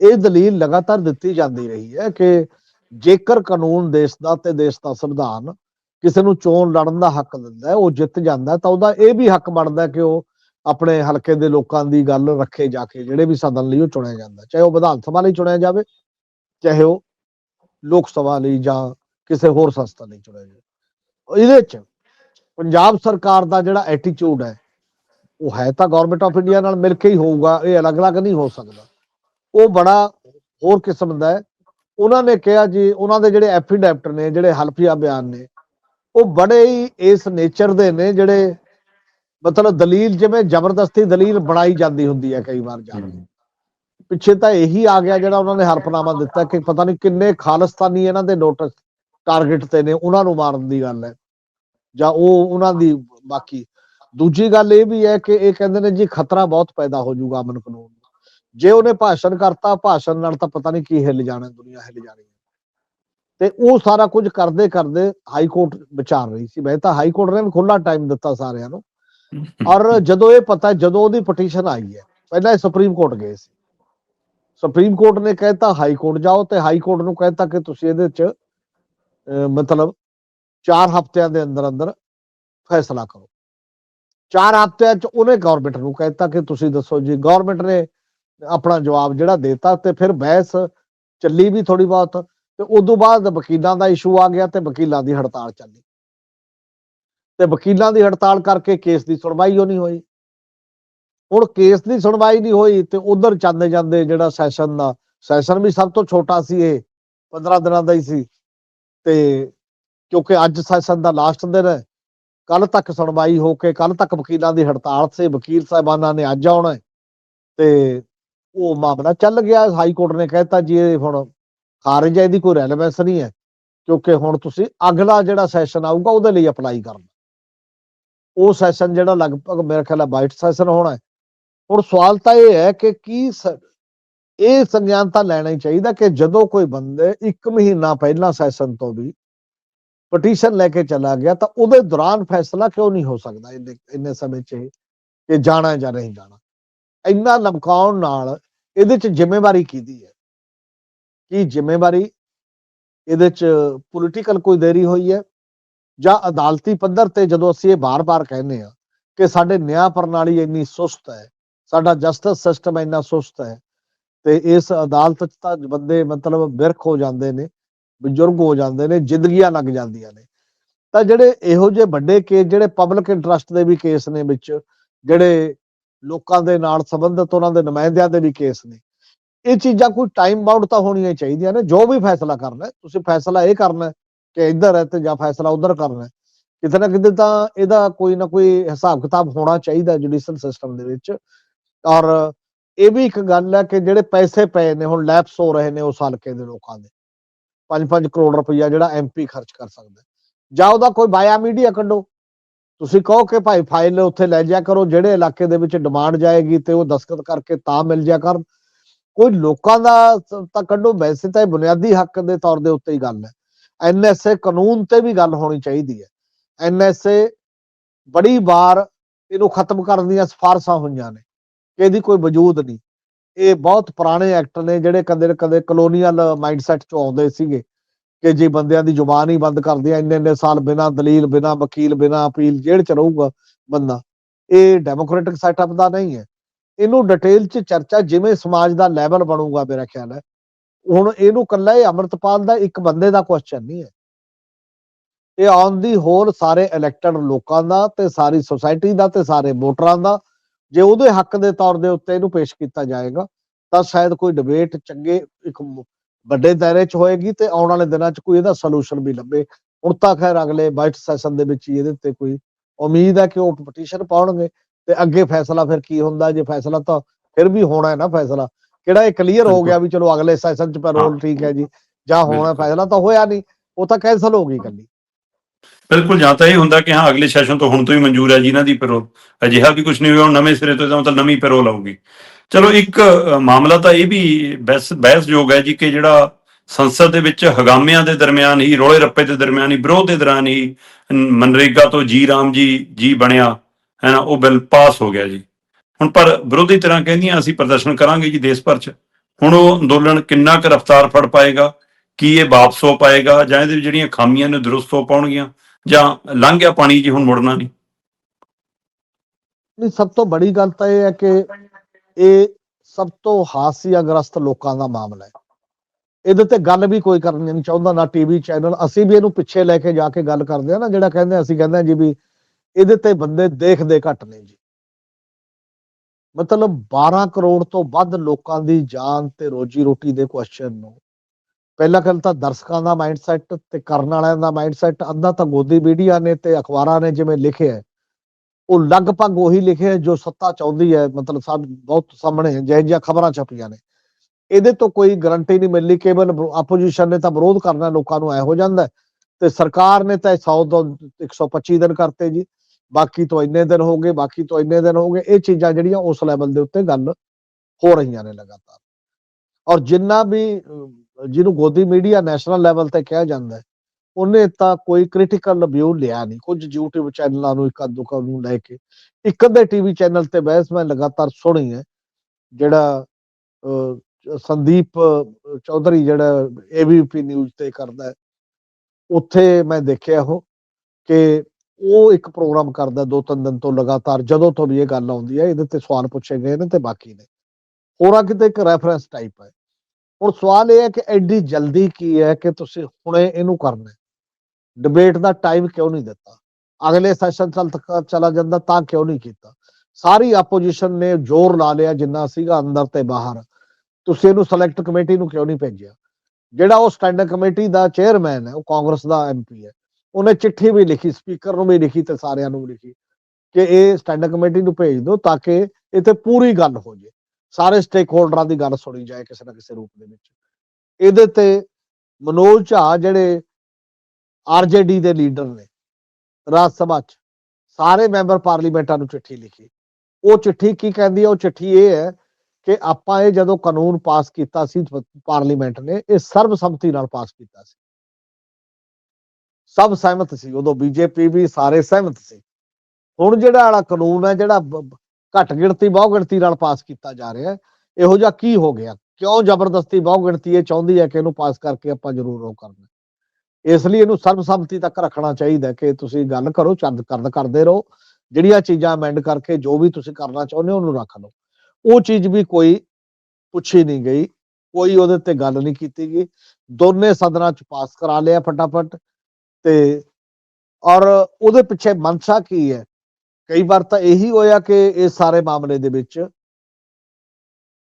ਇਹ ਦਲੀਲ ਲਗਾਤਾਰ ਦਿੱਤੀ ਜਾਂਦੀ ਰਹੀ ਹੈ ਕਿ ਜੇਕਰ ਕਾਨੂੰਨ ਦੇਸ਼ ਦਾ ਤੇ ਦੇਸ਼ ਦਾ ਸੰਵਿਧਾਨ ਕਿਸੇ ਨੂੰ ਚੋਣ ਲੜਨ ਦਾ ਹੱਕ ਦਿੰਦਾ ਹੈ, ਉਹ ਜਿੱਤ ਜਾਂਦਾ ਤਾਂ ਉਹਦਾ ਇਹ ਵੀ ਹੱਕ ਬਣਦਾ ਕਿ ਉਹ ਆਪਣੇ ਹਲਕੇ ਦੇ ਲੋਕਾਂ ਦੀ ਗੱਲ ਰੱਖੇ ਜਾ ਕੇ, ਜਿਹੜੇ ਵੀ ਸਦਨ ਲਈ ਉਹ ਚੁਣਿਆ ਜਾਂਦਾ ਚਾਹੇ ਉਹ ਵਿਧਾਨ ਸਭਾ ਲਈ ਚੁਣਿਆ ਜਾਵੇ, ਚਾਹੇ ਉਹ ਲੋਕ ਸਭਾ ਲਈ ਜਾਂ ਕਿਸੇ ਹੋਰ ਸੰਸਥਾ ਲਈ ਚੁਣਿਆ ਜਾਵੇ। ਇਹਦੇ ਚ ਪੰਜਾਬ ਸਰਕਾਰ ਦਾ ਜਿਹੜਾ ਐਟੀਟਿਊਡ ਹੈ, ਉਹ ਹੈ ਤਾਂ ਗਵਰਨਮੈਂਟ ਆਫ ਇੰਡੀਆ ਨਾਲ ਮਿਲ ਕੇ ਹੀ ਹੋਊਗਾ, ਇਹ ਅਲੱਗ-ਅਲੱਗ ਨਹੀਂ ਹੋ ਸਕਦਾ। ਉਹ ਬੜਾ ਹੋਰ ਕਿਸਮ ਦਾ ਹੈ। ਉਹਨਾਂ ਨੇ ਕਿਹਾ ਜੀ, ਉਹਨਾਂ ਦੇ ਜਿਹੜੇ ਐਫੀਡੈਵਿਟ ਨੇ, ਜਿਹੜੇ ਹਲਫੀਆ ਬਿਆਨ ਨੇ ਉਹ ਬੜੇ ਹੀ ਇਸ ਨੇਚਰ ਦੇ ਨੇ ਜਿਹੜੇ ਮਤਲਬ ਦਲੀਲ ਜਿਵੇਂ ਜ਼ਬਰਦਸਤੀ ਦਲੀਲ ਬਣਾਈ ਜਾਂਦੀ ਹੁੰਦੀ ਹੈ ਕਈ ਵਾਰ ਜਾ ਕੇ। ਪਿੱਛੇ ਤਾਂ ਇਹੀ ਆ ਗਿਆ ਜਿਹੜਾ ਉਹਨਾਂ ਨੇ ਹਰਫਨਾਮਾ ਦਿੱਤਾ ਕਿ ਪਤਾ ਨਹੀਂ ਕਿੰਨੇ ਖਾਲਿਸਤਾਨੀ ਇਹਨਾਂ ਦੇ ਨੋਟਿਸ ਟਾਰਗੇਟ ਤੇ ਨੇ ਉਹਨਾਂ ਨੂੰ ਮਾਰਨ ਦੀ ਗੱਲ ਹੈ। ਜਾਂ ਉਹ ਉਹਨਾਂ ਦੀ ਬਾਕੀ। ਦੂਜੀ ਗੱਲ ਇਹ ਵੀ ਹੈ ਕਿ ਇਹ ਕਹਿੰਦੇ ਨੇ ਜੀ ਖਤਰਾ ਬਹੁਤ ਪੈਦਾ ਹੋ ਜਾਊਗਾ ਅਮਨ ਕਾਨੂੰਨ ਜੇ ਉਹਨੇ ਭਾਸ਼ਣ ਕਰਤਾ ਭਾਸ਼ਣ ਨਾਲ ਤਾਂ ਪਤਾ ਨਹੀਂ ਕੀ ਹਿੱਲ ਜਾਣਾ ਦੁਨੀਆ ਹਿੱਲ ਜਾਣੀ ਤੇ ਉਹ ਸਾਰਾ ਕੁਝ ਕਰਦੇ ਕਰਦੇ ਹਾਈ ਕੋਰਟ ਵਿਚਾਰ ਰਹੀ ਸੀ। ਮੈਂ ਤਾਂ ਹਾਈ ਕੋਰਟ ਨੇ ਵੀ ਖੁੱਲਾ ਟਾਈਮ ਦਿੱਤਾ ਸਾਰਿਆਂ ਨੂੰ। ਔਰ ਜਦੋਂ ਇਹ ਪਤਾ, ਜਦੋਂ ਉਹਦੀ ਪਟੀਸ਼ਨ ਆਈ ਹੈ, ਪਹਿਲਾਂ ਇਹ ਸੁਪਰੀਮ ਕੋਰਟ ਗਏ ਸੀ। ਸੁਪਰੀਮ ਕੋਰਟ ਨੇ ਕਹਿਤਾ, ਹਾਈ ਕੋਰਟ ਜਾਓ ਤੇ ਹਾਈ ਕੋਰਟ ਨੂੰ ਕਹਿਤਾ ਕਿ ਤੁਸੀਂ ਇਹਦੇ ਚ ਮਤਲਬ 4 ਹਫ਼ਤਿਆਂ ਦੇ ਅੰਦਰ ਅੰਦਰ ਫੈਸਲਾ ਕਰੋ। 4 ਹਫ਼ਤਿਆਂ ਚ ਉਹਨੇ ਗਵਰਨਮੈਂਟ ਨੂੰ ਕਹਿਤਾ ਕਿ ਤੁਸੀਂ ਦੱਸੋ ਜੀ ਗਵਰਨਮੈਂਟ ਨੇ ਆਪਣਾ ਜਵਾਬ ਜਿਹੜਾ ਦੇਤਾ ਤੇ ਫਿਰ ਬਹਿਸ ਚੱਲੀ ਵੀ ਥੋੜੀ ਬਹੁਤ। ਤੇ ਉਦੋਂ ਬਾਅਦ ਵਕੀਲਾਂ ਦਾ ਇਸ਼ੂ ਆ ਗਿਆ ਤੇ ਵਕੀਲਾਂ ਦੀ ਹੜਤਾਲ ਚੱਲੀ। ਤੇ ਵਕੀਲਾਂ ਦੀ ਹੜਤਾਲ ਕਰਕੇ ਕੇਸ ਦੀ ਸੁਣਵਾਈ ਉਹ ਨਹੀਂ ਹੋਈ। ਹੁਣ ਕੇਸ ਦੀ ਸੁਣਵਾਈ ਨਹੀਂ ਹੋਈ ਤੇ ਉਧਰ ਜਾਂਦੇ ਜਾਂਦੇ ਜਿਹੜਾ ਸੈਸ਼ਨ ਦਾ ਸੈਸ਼ਨ ਵੀ ਸਭ ਤੋਂ ਛੋਟਾ ਸੀ ਇਹ 15 ਦਿਨਾਂ ਦਾ ਹੀ ਸੀ। ਤੇ ਕਿਉਂਕਿ ਅੱਜ ਸੈਸ਼ਨ ਦਾ ਲਾਸਟ ਦਿਨ ਹੈ ਕੱਲ ਤੱਕ ਸੁਣਵਾਈ ਹੋ ਕੇ ਕੱਲ ਤੱਕ ਵਕੀਲਾਂ ਦੀ ਹੜਤਾਲ ਸੀ ਵਕੀਲ ਸਾਹਿਬਾਨਾਂ ਨੇ ਅੱਜ ਆਉਣਾ ਤੇ ਉਹ ਮਾਮਲਾ ਚੱਲ ਗਿਆ, ਹਾਈ ਕੋਰਟ ਨੇ ਕਹਿਤਾ ਜੀ ਇਹ ਹੁਣ ਖਾਰਜ ਹੈ, ਇਹਦੀ ਕੋਈ ਰੈਲੇਵੈਂਸ ਨਹੀਂ ਹੈ, ਕਿਉਂਕਿ ਹੁਣ ਤੁਸੀਂ ਅਗਲਾ ਜਿਹੜਾ ਸੈਸ਼ਨ ਆਊਗਾ, ਉਹਦੇ ਲਈ ਅਪਲਾਈ ਕਰਨਾ। ਉਹ ਸੈਸ਼ਨ ਜਿਹੜਾ ਲਗਭਗ ਮੇਰੇ ਖਿਆਲ ਹੈ ਵਾਈਟ ਸੈਸ਼ਨ ਹੋਣਾ ਹੈ। ਹੁਣ ਸਵਾਲ ਤਾਂ ਇਹ ਹੈ ਕਿ ਕੀ ਸ- ਇਹ ਸੰਗਿਆਨ ਲੈਣਾ ਹੀ ਚਾਹੀਦਾ ਕਿ ਜਦੋਂ ਕੋਈ ਬੰਦੇ 1 ਮਹੀਨਾ ਪਹਿਲਾਂ ਸੈਸ਼ਨ ਤੋਂ ਵੀ ਪਟੀਸ਼ਨ ਲੈ ਕੇ ਚਲਾ ਗਿਆ, ਤਾਂ ਉਹਦੇ ਦੌਰਾਨ ਫੈਸਲਾ ਕਿਉਂ ਨਹੀਂ ਹੋ ਸਕਦਾ ਇੰਨੇ ਇੰਨੇ ਸਮੇਂ 'ਚ ਇਹ, ਕਿ ਜਾਣਾ ਜਾਂ ਨਹੀਂ ਜਾਣਾ? ਇੰਨਾ ਲਮਕਾਉਣ ਨਾਲ ਇਹਦੇ 'ਚ ਜ਼ਿੰਮੇਵਾਰੀ ਕਿਹਦੀ ਹੈ? ਕੀ ਜ਼ਿੰਮੇਵਾਰੀ ਇਹਦੇ 'ਚ ਪੋਲੀਟੀਕਲ ਕੋਈ ਦੇਰੀ ਹੋਈ ਹੈ? ਜਾਂ ਅਦਾਲਤੀ ਪੱਧਰ ਤੇ ਜਦੋਂ ਅਸੀਂ ਇਹ ਬਾਰ-ਬਾਰ ਕਹਿੰਦੇ ਆ ਕਿ ਸਾਡੇ ਨਿਆਂ ਪ੍ਰਣਾਲੀ ਇੰਨੀ ਸੁਸਤ ਹੈ, ਸਾਡਾ ਜਸਟਿਸ ਸਿਸਟਮ ਇੰਨਾ ਸੁਸਤ ਹੈ, ਤੇ ਇਸ ਅਦਾਲਤ 'ਚ ਤਾਂ ਬੰਦੇ ਮਤਲਬ ਬਿਰਖ ਹੋ ਜਾਂਦੇ ਨੇ, ਬਜ਼ੁਰਗ ਹੋ ਜਾਂਦੇ ਨੇ, ਜ਼ਿੰਦਗੀਆਂ ਲੱਗ ਜਾਂਦੀਆਂ ਨੇ। ਤਾਂ ਜਿਹੜੇ ਇਹੋ ਜਿਹੇ ਵੱਡੇ ਕੇਸ ਜਿਹੜੇ ਪਬਲਿਕ ਇੰਟਰਸਟ ਦੇ ਵੀ ਕੇਸ ਨੇ ਵਿੱਚ, ਜਿਹੜੇ ਲੋਕਾਂ ਦੇ ਨਾਲ ਸੰਬੰਧਿਤ ਉਹਨਾਂ ਦੇ ਨੁਮਾਇੰਦਿਆਂ ਦੇ ਵੀ ਕੇਸ ਨੇ ਇਹ ਚੀਜ਼ਾਂ ਕੋਈ ਟਾਈਮ ਬਾਉਂਡ ਤਾਂ ਹੋਣੀਆਂ ਚਾਹੀਦੀਆਂ ਨੇ, ਜੋ ਵੀ ਫੈਸਲਾ ਕਰਨਾ ਤੁਸੀਂ ਫੈਸਲਾ ਇਹ ਕਰਨਾ ਕਿ ਇੱਧਰ ਹੈ ਤੇ ਜਾਂ ਫੈਸਲਾ ਉੱਧਰ ਕਰਨਾ ਕਿਤੇ ਨਾ ਕਿਤੇ ਤਾਂ ਇਹਦਾ ਕੋਈ ਨਾ ਕੋਈ ਹਿਸਾਬ ਕਿਤਾਬ ਹੋਣਾ ਚਾਹੀਦਾ ਜੁਡੀਸ਼ੀਅਲ ਸਿਸਟਮ ਦੇ ਵਿੱਚ। ਔਰ ਇਹ ਵੀ ਇੱਕ ਗੱਲ ਹੈ ਕਿ ਜਿਹੜੇ ਪੈਸੇ ਪਏ ਨੇ, ਹੁਣ ਲੈਪਸ ਹੋ ਰਹੇ ਨੇ ਉਸ ਹਲਕੇ ਦੇ ਲੋਕਾਂ ਦੇ। 5-5 ਕਰੋੜ ਰੁਪਈਆ ਜਿਹੜਾ ਐਮਪੀ ਖਰਚ ਕਰ ਸਕਦਾ ਜਾਂ ਉਹਦਾ ਕੋਈ ਬਾਇਆ ਮੀਡੀਆ ਕੱਢੋ। ਤੁਸੀਂ ਕਹੋ ਕਿ ਭਾਈ ਫਾਈਲ ਉੱਥੇ ਲੈ ਜਾ ਕਰੋ, ਜਿਹੜੇ ਇਲਾਕੇ ਦੇ ਵਿੱਚ ਡਿਮਾਂਡ ਜਾਏਗੀ ਤੇ ਉਹ ਦਸਖਤ ਕਰਕੇ ਤਾਂ ਮਿਲ ਜਾ ਕਰਨ। ਕੋਈ ਲੋਕਾਂ ਦਾ ਤਾਂ ਕੱਢੋ, ਵੈਸੇ ਤਾਂ ਇਹ ਬੁਨਿਆਦੀ ਹੱਕ ਦੇ ਤੌਰ ਦੇ ਉੱਤੇ ਹੀ ਗੱਲ ਹੈ। ਐਨਐਸਏ ਕਾਨੂੰਨ ਤੇ ਵੀ ਗੱਲ ਹੋਣੀ ਚਾਹੀਦੀ ਹੈ। ਐਨਐਸਏ ਬੜੀ ਵਾਰ ਇਹਨੂੰ ਖਤਮ ਕਰਨ ਦੀਆਂ ਸਿਫਾਰਸ਼ਾਂ ਹੋਈਆਂ ਨੇ, ਕਿ ਇਹਦੀ ਕੋਈ ਵਜੂਦ ਨਹੀਂ। ਇਹ ਬਹੁਤ ਪੁਰਾਣੇ ਐਕਟ ਨੇ, ਜਿਹੜੇ ਕਦੇ ਨਾ ਕਦੇ ਕਲੋਨੀਅਲ ਮਾਈਂਡਸੈਟ ਚੋਂ ਆਉਂਦੇ ਸੀਗੇ, ਕਿ ਜੇ ਬੰਦਿਆਂ ਦੀ ਜ਼ੁਬਾਨ ਹੀ ਬੰਦ ਕਰ ਦਿਆ, ਇੰਨੇ ਇੰਨੇ ਸਾਲ ਬਿਨਾਂ ਦਲੀਲ, ਬਿਨਾਂ ਵਕੀਲ, ਬਿਨਾਂ ਅਪੀਲ, ਜੇਲ੍ਹ ਚ ਰਹੂਗਾ ਬੰਦਾ। ਇਹ ਡੈਮੋਕ੍ਰੈਟਿਕ ਸੈਟਅਪ ਦਾ ਨਹੀਂ ਹੈ। ਇਹਨੂੰ ਡਿਟੇਲ 'ਚ ਚਰਚਾ ਜਿਵੇਂ ਸਮਾਜ ਦਾ ਲੈਵਲ ਬਣੂਗਾ ਮੇਰਾ ਖਿਆਲ ਹੈ। ਹੁਣ ਇਹਨੂੰ ਕੱਲਾ ਇਹ ਅਮਰਤਪਾਲ ਦਾ ਇੱਕ ਬੰਦੇ ਦਾ ਕੁਐਸਚਨ ਨਹੀਂ ਹੈ। ਇਹ ਔਨ ਦੀ ਹੋਲ ਸਾਰੇ ਇਲੈਕਟਡ ਲੋਕਾਂ ਦਾ ਤੇ ਸਾਰੀ ਸੋਸਾਇਟੀ ਦਾ ਤੇ ਸਾਰੇ ਵੋਟਰਾਂ ਦਾ, ਜੇ ਉਹਦੇ ਹੱਕ ਦੇ ਤੌਰ ਦੇ ਉੱਤੇ ਇਹਨੂੰ ਪੇਸ਼ ਕੀਤਾ ਜਾਏਗਾ, ਤਾਂ ਸ਼ਾਇਦ ਕੋਈ ਡਿਬੇਟ ਚੰਗੇ ਇੱਕ ਵੱਡੇ ਦਾਇਰੇ 'ਚ ਹੋਏਗੀ ਤੇ ਆਉਣ ਵਾਲੇ ਦਿਨਾਂ 'ਚ ਕੋਈ ਇਹਦਾ ਸੋਲੂਸ਼ਨ ਵੀ ਲੱਭੇ। ਹੁਣ ਤਾਂ ਖੈਰ ਅਗਲੇ ਬਜਟ ਸੈਸ਼ਨ ਦੇ ਵਿੱਚ ਇਹਦੇ ਤੇ ਕੋਈ ਉਮੀਦ ਹੈ ਕਿ ਉਹ ਪਟੀਸ਼ਨ ਪਾਉਣਗੇ। ਤੇ ਅੱਗੇ ਫੈਸਲਾ ਫਿਰ ਕੀ ਹੁੰਦਾ? ਜੇ ਫੈਸਲਾ ਤਾਂ ਫਿਰ ਵੀ ਹੋਣਾ ਹੈ ਨਾ ਫੈਸਲਾ। ਕਿਹੜਾ ਇਹ ਕਲੀਅਰ ਹੋ ਗਿਆ ਵੀ ਚਲੋ ਅਗਲੇ ਸੈਸ਼ਨ 'ਚ ਪੈਰੋਲ। ਠੀਕ ਹੈ ਜੀ ਜਾਂ ਹੋਣਾ। ਫੈਸਲਾ ਤਾਂ ਹੋਇਆ ਨਹੀਂ ਉਹ ਤਾਂ ਕੈਂਸਲ ਹੋ ਗਈ ਕੱਲੀ ਬਿਲਕੁਲ ਜਾਂ ਤਾਂ ਇਹ ਹੁੰਦਾ ਕਿ ਹਾਂ ਅਗਲੇ ਸੈਸ਼ਨ ਤੋਂ ਹੁਣ ਤੋਂ ਹੀ ਮਨਜ਼ੂਰ ਹੈ ਜਿਨ੍ਹਾਂ ਦੀ ਪੈਰੋਲ ਅਜਿਹਾ ਵੀ ਕੁਝ ਨਹੀਂ ਹੋਇਆ ਹੁਣ ਨਵੇਂ ਸਿਰੇ ਤੋਂ ਇਹਦਾ ਮਤਲਬ ਨਵੀਂ ਪੈਰੋਲ ਆਊਗੀ। ਚਲੋ ਇੱਕ ਮਾਮਲਾ ਤਾਂ ਇਹ ਵੀ ਬਹਿਸ ਬਹਿਸਯੋਗ ਹੈ ਜੀ ਕਿ ਜਿਹੜਾ ਸੰਸਦ ਦੇ ਵਿੱਚ ਹਗਾਮਿਆਂ ਦੇ ਦਰਮਿਆਨ ਹੀ ਰੋਲੇ ਰੱਪੇ ਦੇ ਦਰਮਿਆਨ ਹੀ ਵਿਰੋਧ ਦੇ ਦੌਰਾਨ ਹੀ ਮਨਰੇਗਾ ਤੋਂ ਜੀ ਰਾਮ ਜੀ ਜੀ ਬਣਿਆ। ਹੈ ਨਾ, ਉਹ ਬਿੱਲ ਪਾਸ ਹੋ ਗਿਆ ਜੀ। ਹੁਣ ਪਰ ਵਿਰੋਧੀ ਤਰ੍ਹਾਂ ਕਹਿੰਦੀਆਂ, ਅਸੀਂ ਪ੍ਰਦਰਸ਼ਨ ਕਰਾਂਗੇ ਜੀ ਦੇਸ਼ ਭਰ 'ਚ। ਹੁਣ ਉਹ ਅੰਦੋਲਨ ਕਿੰਨਾ ਕੁ ਰਫ਼ਤਾਰ ਫੜ ਪਾਏਗਾ, ਕੀ ਇਹ ਵਾਪਸ ਹੋ ਪਾਏਗਾ, ਜਾਂ ਇਹਦੇ ਵਿੱਚ ਜਿਹੜੀਆਂ ਖਾਮੀਆਂ ਨੇ ਦਰੁਸਤ ਹੋ ਪਾਉਣਗੀਆਂ, ਜਾਂ ਲੰਘ ਗਿਆ ਪਾਣੀ ਜੀ, ਹੁਣ ਮੁੜਨਾ ਨਹੀਂ। ਨਹੀਂ, ਸਭ ਤੋਂ ਬੜੀ ਗੱਲ ਤਾਂ ਇਹ ਹੈ ਕਿ ਇਹ ਸਭ ਤੋਂ ਹਾਸਿਆਗ੍ਰਸਤ ਲੋਕਾਂ ਦਾ ਮਾਮਲਾ ਹੈ। ਇਹਦੇ ਤੇ ਗੱਲ ਵੀ ਕੋਈ ਕਰਨੀ ਨਹੀਂ ਚਾਹੁੰਦਾ, ਨਾ ਟੀਵੀ ਚੈਨਲ ਅਸੀਂ ਵੀ ਇਹਨੂੰ ਪਿੱਛੇ ਲੈ ਕੇ ਜਾ ਕੇ ਗੱਲ ਕਰਦੇ ਆ ਨਾ, ਜਿਹੜਾ ਕਹਿੰਦੇ ਅਸੀਂ ਕਹਿੰਦੇ ਆ ਜੀ ਵੀ ਇਹਦੇ ਤੇ ਬੰਦੇ ਦੇਖਦੇ ਘੱਟ ਨੇ ਜੀ। ਮਤਲਬ 12 ਕਰੋੜ ਤੋਂ ਵੱਧ ਲੋਕਾਂ ਦੀ ਜਾਨ ਤੇ ਰੋਜੀ ਰੋਟੀ ਦੇ ਕੁਐਸਚਨ ਨੂੰ। ਪਹਿਲਾ ਗੱਲ ਤਾਂ ਦਰਸ਼ਕਾਂ ਦਾ ਮਾਈਂਡਸੈਟ ਤੇ ਕਰਨ ਵਾਲਿਆਂ ਦਾ ਮਾਈਂਡਸੈਟ ਅੱਧਾ ਤਾਂ ਗੋਦੀ ਮੀਡੀਆ ਨੇ ਤੇ ਅਖਬਾਰਾਂ ਨੇ ਜਿਵੇਂ ਲਿਖਿਆ ਉਹ ਲਗਭਗ ਉਹੀ ਲਿਖਿਆ ਜੋ ਸੱਤਾ ਚਾਹੁੰਦੀ ਹੈ, ਮਤਲਬ ਸਭ ਬਹੁਤ ਸਾਹਮਣੇ ਜਿਹੋ ਜਿਹੀਆਂ ਖਬਰਾਂ ਛਪੀਆਂ ਨੇ। ਇਹਦੇ ਤੋਂ ਕੋਈ ਗਰੰਟੀ ਨਹੀਂ ਮਿਲਣੀ, ਕੇਵਲ ਆਪੋਜੀਸ਼ਨ ਨੇ ਤਾਂ ਵਿਰੋਧ ਕਰਨਾ, ਲੋਕਾਂ ਨੂੰ ਐ ਹੋ। ਜਾਂਦਾ ਤੇ ਸਰਕਾਰ ਨੇ ਤਾਂ 100 ਤੋਂ 125 ਦਿਨ ਕਰਤੇ ਜੀ। ਬਾਕੀ ਤੋਂ ਇੰਨੇ ਦਿਨ ਹੋ ਗਏ, ਬਾਕੀ ਤੋਂ ਇੰਨੇ ਦਿਨ ਹੋ ਗਏ, ਇਹ ਚੀਜ਼ਾਂ ਜਿਹੜੀਆਂ ਉਸ ਲੈਵਲ ਦੇ ਉੱਤੇ ਗੱਲ ਹੋ ਰਹੀਆਂ ਨੇ ਲਗਾਤਾਰ। ਔਰ ਜਿੰਨਾ ਵੀ ਜਿਹਨੂੰ ਗੋਦੀ ਮੀਡੀਆ ਨੈਸ਼ਨਲ ਲੈਵਲ ਤੇ ਕਿਹਾ ਜਾਂਦਾ ਹੈ, ਉਹਨੇ ਤਾਂ ਕੋਈ ਕ੍ਰਿਟੀਕਲ ਵਿਊ ਲਿਆ ਨਹੀਂ। ਕੁਝ YouTube ਚੈਨਲਾਂ ਨੂੰ ਇੱਕ ਦੁਕਾ ਨੂੰ ਲੈ ਕੇ, ਇੱਕ ਅੱਧੇ ਟੀਵੀ ਚੈਨਲ ਤੇ ਬਹਿਸ ਮੈਂ ਲਗਾਤਾਰ ਸੁਣੀ ਹੈ, ਜਿਹੜਾ ਸੰਦੀਪ ਚੌਧਰੀ ਜਿਹੜਾ ABP ਨਿਊਜ਼ ਤੇ ਕਰਦਾ ਹੈ, ਉੱਥੇ ਮੈਂ ਦੇਖਿਆ ਉਹ ਕਿ ਉਹ ਇੱਕ ਪ੍ਰੋਗਰਾਮ ਕਰਦਾ ਦੋ ਤਿੰਨ ਦਿਨ ਤੋਂ ਲਗਾਤਾਰ, ਜਦੋਂ ਤੋਂ ਇਹ ਗੱਲ ਆਉਂਦੀ ਹੈ, ਇਹਦੇ ਤੇ ਸਵਾਲ ਪੁੱਛੇ ਗਏ ਨੇ ਤੇ ਬਾਕੀ ਨੇ। ਹੋਰਾਂ ਕਿਤੇ ਇੱਕ ਰੈਫਰੈਂਸ ਟਾਈਪ ਹੈ। ਹੁਣ ਸਵਾਲ ਇਹ ਹੈ ਕਿ ਐਡੀ ਜਲਦੀ ਕੀ ਹੈ ਕਿ ਤੁਸੀਂ ਹੁਣੇ ਇਹਨੂੰ ਕਰਨਾ ਡਿਬੇਟ ਦਾ ਟਾਈਮ ਕਿਉਂ ਨਹੀਂ ਦਿੱਤਾ? ਅਗਲੇ ਸੈਸ਼ਨ ਚੱਲ ਤੱਕ ਚਲਾ ਜਾਂਦਾ ਤਾਂ ਕਿਉਂ ਨਹੀਂ ਕੀਤਾ? ਸਾਰੀ ਆਪੋਜੀਸ਼ਨ ਨੇ ਜ਼ੋਰ ਲਾ ਲਿਆ ਜਿੰਨਾ ਸੀਗਾ ਅੰਦਰ ਤੇ ਬਾਹਰ। ਤੁਸੀਂ ਇਹਨੂੰ ਸਿਲੈਕਟ ਕਮੇਟੀ ਨੂੰ ਕਿਉਂ ਨਹੀਂ ਭੇਜਿਆ? ਜਿਹੜਾ ਉਹ ਸਟੈਂਡਿੰਗ ਕਮੇਟੀ ਦਾ ਚੇਅਰਮੈਨ ਹੈ, ਉਹ ਕਾਂਗਰਸ ਦਾ ਐਮਪੀ ਹੈ। ਉਹਨੇ ਚਿੱਠੀ ਵੀ ਲਿਖੀ ਸਪੀਕਰ ਨੂੰ ਵੀ ਲਿਖੀ ਤੇ ਸਾਰਿਆਂ ਨੂੰ ਵੀ ਲਿਖੀ ਕਿ ਇਹ ਸਟੈਂਡਿੰਗ ਕਮੇਟੀ ਨੂੰ ਭੇਜ ਦਿਓ ਤਾਂ ਕਿ ਇੱਥੇ ਪੂਰੀ ਗੱਲ ਹੋ ਜੇ। ਸਾਰੇ ਸਟੇਕ ਹੋਲਡਰਾਂ ਦੀ ਗੱਲ ਸੁਣੀ ਜਾਏ ਕਿਸੇ ਨਾ ਕਿਸੇ ਰੂਪ ਦੇ ਵਿੱਚ। ਇਹਦੇ ਤੇ ਮਨੋਜ ਝਾ ਜਿਹੜੇ ਆਰਜੇਡੀ ਦੇ ਲੀਡਰ ਨੇ, ਰਾਜ ਸਭਾ ਚ, ਸਾਰੇ ਮੈਂਬਰ ਪਾਰਲੀਮੈਂਟਾਂ ਨੂੰ ਚਿੱਠੀ ਲਿਖੀ। ਉਹ ਚਿੱਠੀ ਕੀ ਕਹਿੰਦੀ ਹੈ ਉਹ ਚਿੱਠੀ ਇਹ ਹੈ ਕਿ ਆਪਾਂ ਇਹ ਜਦੋਂ ਕਾਨੂੰਨ ਪਾਸ ਕੀਤਾ ਸੀ, ਪਾਰਲੀਮੈਂਟ ਨੇ, ਇਹ ਸਰਬਸੰਮਤੀ ਨਾਲ ਪਾਸ ਕੀਤਾ ਸੀ। ਸਭ ਸਹਿਮਤ ਸੀ, ਉਦੋਂ ਬੀਜੇਪੀ ਵੀ ਸਾਰੇ ਸਹਿਮਤ ਸੀ। ਹੁਣ ਜਿਹੜਾ ਵਾਲਾ ਕਾਨੂੰਨ ਹੈ, ਜਿਹੜਾ ਘੱਟ ਗਿਣਤੀ, ਬਹੁ ਗਿਣਤੀ ਨਾਲ ਪਾਸ ਕੀਤਾ ਜਾ ਰਿਹਾ ਇਹੋ ਜਿਹਾ ਕੀ ਹੋ ਗਿਆ? ਕਿਉਂ ਜ਼ਬਰਦਸਤੀ ਬਹੁ ਗਿਣਤੀ ਇਹ ਚਾਹੁੰਦੀ ਹੈ ਕਿ ਇਹਨੂੰ ਪਾਸ ਕਰਕੇ ਆਪਾਂ ਜ਼ਰੂਰ ਉਹ ਕਰਨਾ ਇਸ ਲਈ ਇਹਨੂੰ ਸਰਬਸੰਮਤੀ ਤੱਕ ਰੱਖਣਾ ਚਾਹੀਦਾ ਕਿ ਤੁਸੀਂ ਗੱਲ ਕਰੋ, ਚੰਦ ਕਰਨ ਕਰਦੇ ਰਹੋ, ਜਿਹੜੀਆਂ ਚੀਜ਼ਾਂ ਅਮੈਂਡ ਕਰਕੇ ਜੋ ਵੀ ਤੁਸੀਂ ਕਰਨਾ ਚਾਹੁੰਦੇ ਹੋ, ਉਹਨੂੰ ਰੱਖ ਲਓ। ਉਹ ਚੀਜ਼ ਵੀ ਕੋਈ ਪੁੱਛੀ ਨਹੀਂ ਗਈ, ਕੋਈ ਉਹਦੇ ਤੇ ਗੱਲ ਨਹੀਂ ਕੀਤੀ ਗਈ। ਦੋਨੇ ਸਦਨਾਂ ਚ ਪਾਸ ਕਰਾ ਲਿਆ ਫਟਾਫਟ। ਤੇ ਔਰ ਉਹਦੇ ਪਿੱਛੇ ਮਨਸ਼ਾ ਕੀ ਹੈ? ਕਈ ਵਾਰ ਤਾਂ ਇਹੀ ਹੋਇਆ ਕਿ ਇਹ ਸਾਰੇ ਮਾਮਲੇ ਦੇ ਵਿੱਚ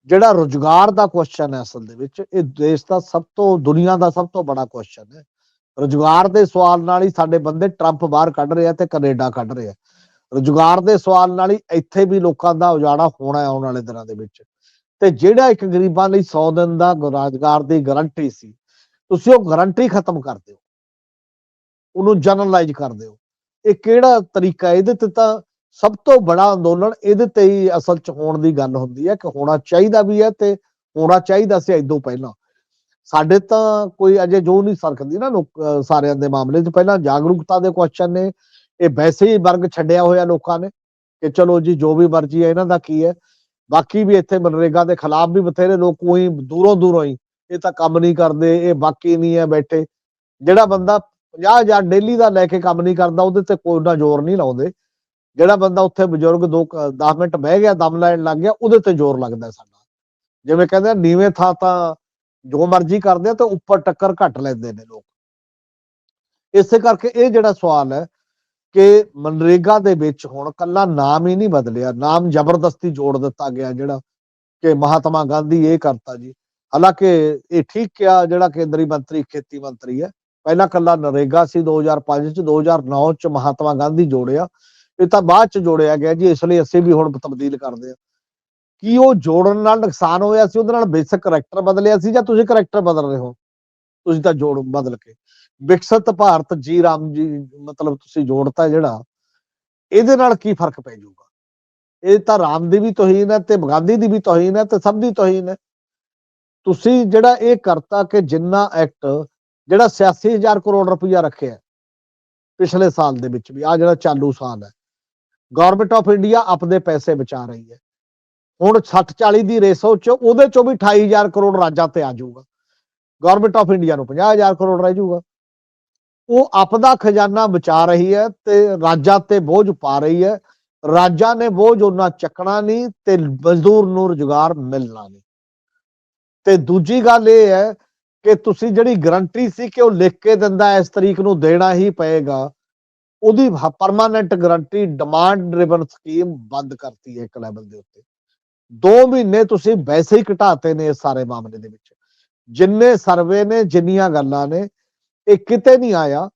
ਜਿਹੜਾ ਰੁਜ਼ਗਾਰ ਦਾ ਕੁਐਸਚਨ ਹੈ ਅਸਲ ਦੇ ਵਿੱਚ, ਇਹ ਦੇਸ਼ ਦਾ ਸਭ ਤੋਂ, ਦੁਨੀਆ ਦਾ ਸਭ ਤੋਂ ਬੜਾ ਕੁਐਸਚਨ ਹੈ। ਰੁਜ਼ਗਾਰ ਦੇ ਸਵਾਲ ਨਾਲ ਹੀ ਸਾਡੇ ਬੰਦੇ ਟਰੰਪ ਬਾਹਰ ਕੱਢ ਰਿਹਾ ਤੇ ਕੈਨੇਡਾ ਕੱਢ ਰਿਹਾ। ਰੁਜ਼ਗਾਰ ਦੇ ਸਵਾਲ ਨਾਲ ਹੀ ਇੱਥੇ ਵੀ ਲੋਕਾਂ ਦਾ ਉਜਾੜਾ ਹੋਣਾ ਹੈ ਆਉਣ ਵਾਲੇ ਦਿਨਾਂ ਦੇ ਵਿੱਚ। ਤੇ ਜਿਹੜਾ ਇੱਕ ਗਰੀਬਾਂ ਲਈ 100 ਦਿਨ ਦਾ ਰੁਜ਼ਗਾਰ ਦੀ ਗਾਰੰਟੀ ਸੀ, ਤੁਸੀਂ ਉਹ ਗਾਰੰਟੀ ਖਤਮ ਕਰ ਦਿਓ। ਉਹਨੂੰ ਜਨਰਲਾਈਜ਼ ਕਰ ਦਿਓ। ਇਹ ਕਿਹੜਾ ਤਰੀਕਾ? ਇਹਦੇ ਤੇ ਤਾਂ ਸਭ ਤੋਂ ਬੜਾ ਅੰਦੋਲਨ ਇਹਦੇ ਤੇ ਹੀ ਅਸਲ ਚ ਹੋਣ ਦੀ ਗੱਲ ਹੁੰਦੀ ਹੈ ਕਿ ਹੋਣਾ ਚਾਹੀਦਾ ਵੀ ਹੈ ਤੇ ਹੋਣਾ ਚਾਹੀਦਾ ਸੀ ਇਦੋਂ ਪਹਿਲਾਂ। ਸਾਡੇ ਤਾਂ ਕੋਈ ਅਜੇ ਜੋ ਨਹੀਂ ਸਰਕਦੀ ਨਾ ਸਾਰਿਆਂ ਦੇ ਮਾਮਲੇ 'ਚ। ਪਹਿਲਾਂ ਜਾਗਰੂਕਤਾ ਦੇ ਕੁਐਸਚਨ ਨੇ। ਇਹ ਵੈਸੇ ਹੀ ਵਰਗ ਛੱਡਿਆ ਹੋਇਆ ਲੋਕਾਂ ਨੇ ਕਿ ਚਲੋ ਜੀ, ਜੋ ਵੀ ਮਰਜ਼ੀ ਹੈ, ਇਹਨਾਂ ਦਾ ਕੀ ਹੈ। ਬਾਕੀ ਵੀ ਇੱਥੇ ਮਨਰੇਗਾ ਦੇ ਖਿਲਾਫ ਵੀ ਬਥੇਰੇ ਲੋਕ ਉਹੀ ਦੂਰੋਂ ਦੂਰੋਂ ਹੀ। ਇਹ ਤਾਂ ਕੰਮ ਨਹੀਂ ਕਰਦੇ, ਇਹ ਬਾਕੀ ਨਹੀਂ ਹੈ ਬੈਠੇ। ਜਿਹੜਾ ਬੰਦਾ 50000 ਡੇਲੀ ਦਾ ਲੈ ਕੇ ਕੰਮ ਨਹੀਂ ਕਰਦਾ, ਉਹਦੇ ਤੇ ਕੋਈ ਨਾ ਜ਼ੋਰ ਨਹੀਂ ਲਾਉਂਦੇ। ਜਿਹੜਾ ਬੰਦਾ ਉੱਥੇ ਬਜ਼ੁਰਗ 2 10 ਮਿੰਟ ਬਹਿ ਗਿਆ, ਦਮ ਲੈਣ ਲੱਗ ਗਿਆ, ਉਹਦੇ ਤੇ ਜ਼ੋਰ ਲੱਗਦਾ ਸਾਡਾ। ਜਿਵੇਂ ਕਹਿੰਦੇ ਨੀਵੇਂ ਥਾਂ ਤਾਂ ਜੋ ਮਰਜ਼ੀ ਕਰਦੇ ਆ, ਤੇ ਉੱਪਰ ਟੱਕਰ ਘੱਟ ਲੈਂਦੇ ਨੇ ਲੋਕ। ਇਸੇ ਕਰਕੇ ਇਹ ਜਿਹੜਾ ਸਵਾਲ ਹੈ ਕਿ ਮਨਰੇਗਾ ਦੇ ਵਿੱਚ ਹੁਣ ਕੱਲਾ ਨਾਮ ਹੀ ਨਹੀਂ ਬਦਲਿਆ। ਨਾਮ ਜ਼ਬਰਦਸਤੀ ਜੋੜ ਦਿੱਤਾ ਗਿਆ, ਜਿਹੜਾ ਕਿ ਮਹਾਤਮਾ ਗਾਂਧੀ ਇਹ ਕਰਤਾ ਜੀ। ਹਾਲਾਂਕਿ ਇਹ ਠੀਕ ਕਿਹਾ, ਜਿਹੜਾ ਕੇਂਦਰੀ ਮੰਤਰੀ, ਖੇਤੀ ਮੰਤਰੀ ਹੈ। ਪਹਿਲਾਂ ਕੱਲਾ ਨਰੇਗਾ ਸੀ 2005 ਚ 2009 ਚ ਮਹਾਤਮਾ ਗਾਂਧੀ ਜੋੜਿਆ। ਇਹ ਤਾਂ ਬਾਅਦ ਚ ਜੋੜਿਆ ਗਿਆ ਜੀ, ਇਸ ਲਈ ਅਸੀਂ ਵੀ ਹੁਣ ਤਬਦੀਲ ਕਰਦੇ ਹਾਂ। ਕੀ ਉਹ ਜੋੜਨ ਨਾਲ ਨੁਕਸਾਨ ਹੋਇਆ ਸੀ? ਉਹਦੇ ਨਾਲ ਬੇਸਿਕ ਕਰੈਕਟਰ ਬਦਲਿਆ ਸੀ ਜਾਂ ਤੁਸੀਂ ਕਰੈਕਟਰ ਬਦਲ ਰਹੇ ਹੋ? ਤੁਸੀਂ ਤਾਂ ਜੋੜ ਬਦਲ ਕੇ। ਵਿਕਸਿਤ ਭਾਰਤ ਜੀ ਰਾਮ ਜੀ, ਮਤਲਬ ਤੁਸੀਂ ਜੋੜਤਾ ਜਿਹੜਾ, ਇਹਦੇ ਨਾਲ ਕੀ ਫ਼ਰਕ ਪੈ ਜਾਊਗਾ? ਇਹ ਤਾਂ ਰਾਮ ਦੀ ਵੀ ਤੋਹੀਨ ਹੈ ਤੇ ਗਾਂਧੀ ਦੀ ਵੀ ਤੋਹੀਨ ਹੈ ਤੇ ਸਭ ਦੀ ਤੋਹੀਨ ਹੈ। ਤੁਸੀਂ ਜਿਹੜਾ ਇਹ ਕਰਤਾ ਕਿ ਜਿੰਨਾ ਐਕਟ ਜਿਹੜਾ 86000 ਕਰੋੜ ਰੁਪਇਆ ਰੱਖਿਆ ਪਿਛਲੇ ਸਾਲ ਦੇ ਵਿੱਚ ਵੀ ਆ ਜਿਹੜਾ ਚਾਲੂ ਸਾਲ ਹੈ। ਗਵਰਨਮੈਂਟ ਆਫ ਇੰਡੀਆ ਆਪਦੇ ਪੈਸੇ ਬਚਾ ਰਹੀ ਹੈ। ਹੁਣ 60 40 ਦੀ ਰੇਸੋ ਚ ਉਹਦੇ ਚੋਂ ਵੀ 28000 ਕਰੋੜ ਰਾਜਾਂ ਤੇ ਆ ਜਾਊਗਾ। ਗਵਰਨਮੈਂਟ ਆਫ ਇੰਡੀਆ ਨੂੰ 50000 ਕਰੋੜ ਰਹਿ ਜਾਊਗਾ। ਉਹ ਆਪਦਾ ਖਜ਼ਾਨਾ ਬਚਾ ਰਹੀ ਹੈ ਤੇ ਰਾਜਾਂ ਤੇ ਬੋਝ ਪਾ ਰਹੀ ਹੈ। ਰਾਜਾਂ ਨੇ ਬੋਝ ਉਹਨਾਂ ਚੱਕਣਾ ਨਹੀਂ ਤੇ ਮਜ਼ਦੂਰ ਨੂੰ ਰੁਜ਼ਗਾਰ ਮਿਲਣਾ ਨਹੀਂ। ਤੇ ਦੂਜੀ ਗੱਲ ਇਹ ਹੈ ਕਿ ਤੁਸੀਂ ਜਿਹੜੀ ਗਰੰਟੀ ਸੀ ਕਿ ਉਹ ਲਿਖ ਕੇ ਦਿੰਦਾ ਇਸ ਤਰੀਕ ਨੂੰ ਦੇਣਾ ਹੀ ਪਏਗਾ, ਉਹਦੀ permanent guarantee demand driven scheme ਬੰਦ ਕਰਤੀ ਹੈ ਇੱਕ ਲੈਵਲ ਦੇ ਉੱਤੇ। 2 ਮਹੀਨੇ ਤੁਸੀਂ ਵੈਸੇ ਹੀ ਘਟਾਤੇ ਨੇ ਇਸ ਸਾਰੇ ਮਾਮਲੇ ਦੇ ਵਿੱਚ। ਜਿੰਨੇ ਸਰਵੇ ਨੇ, ਜਿੰਨੀਆਂ ਗੱਲਾਂ ਨੇ, ਇਹ ਕਿਤੇ ਨਹੀਂ ਆਇਆ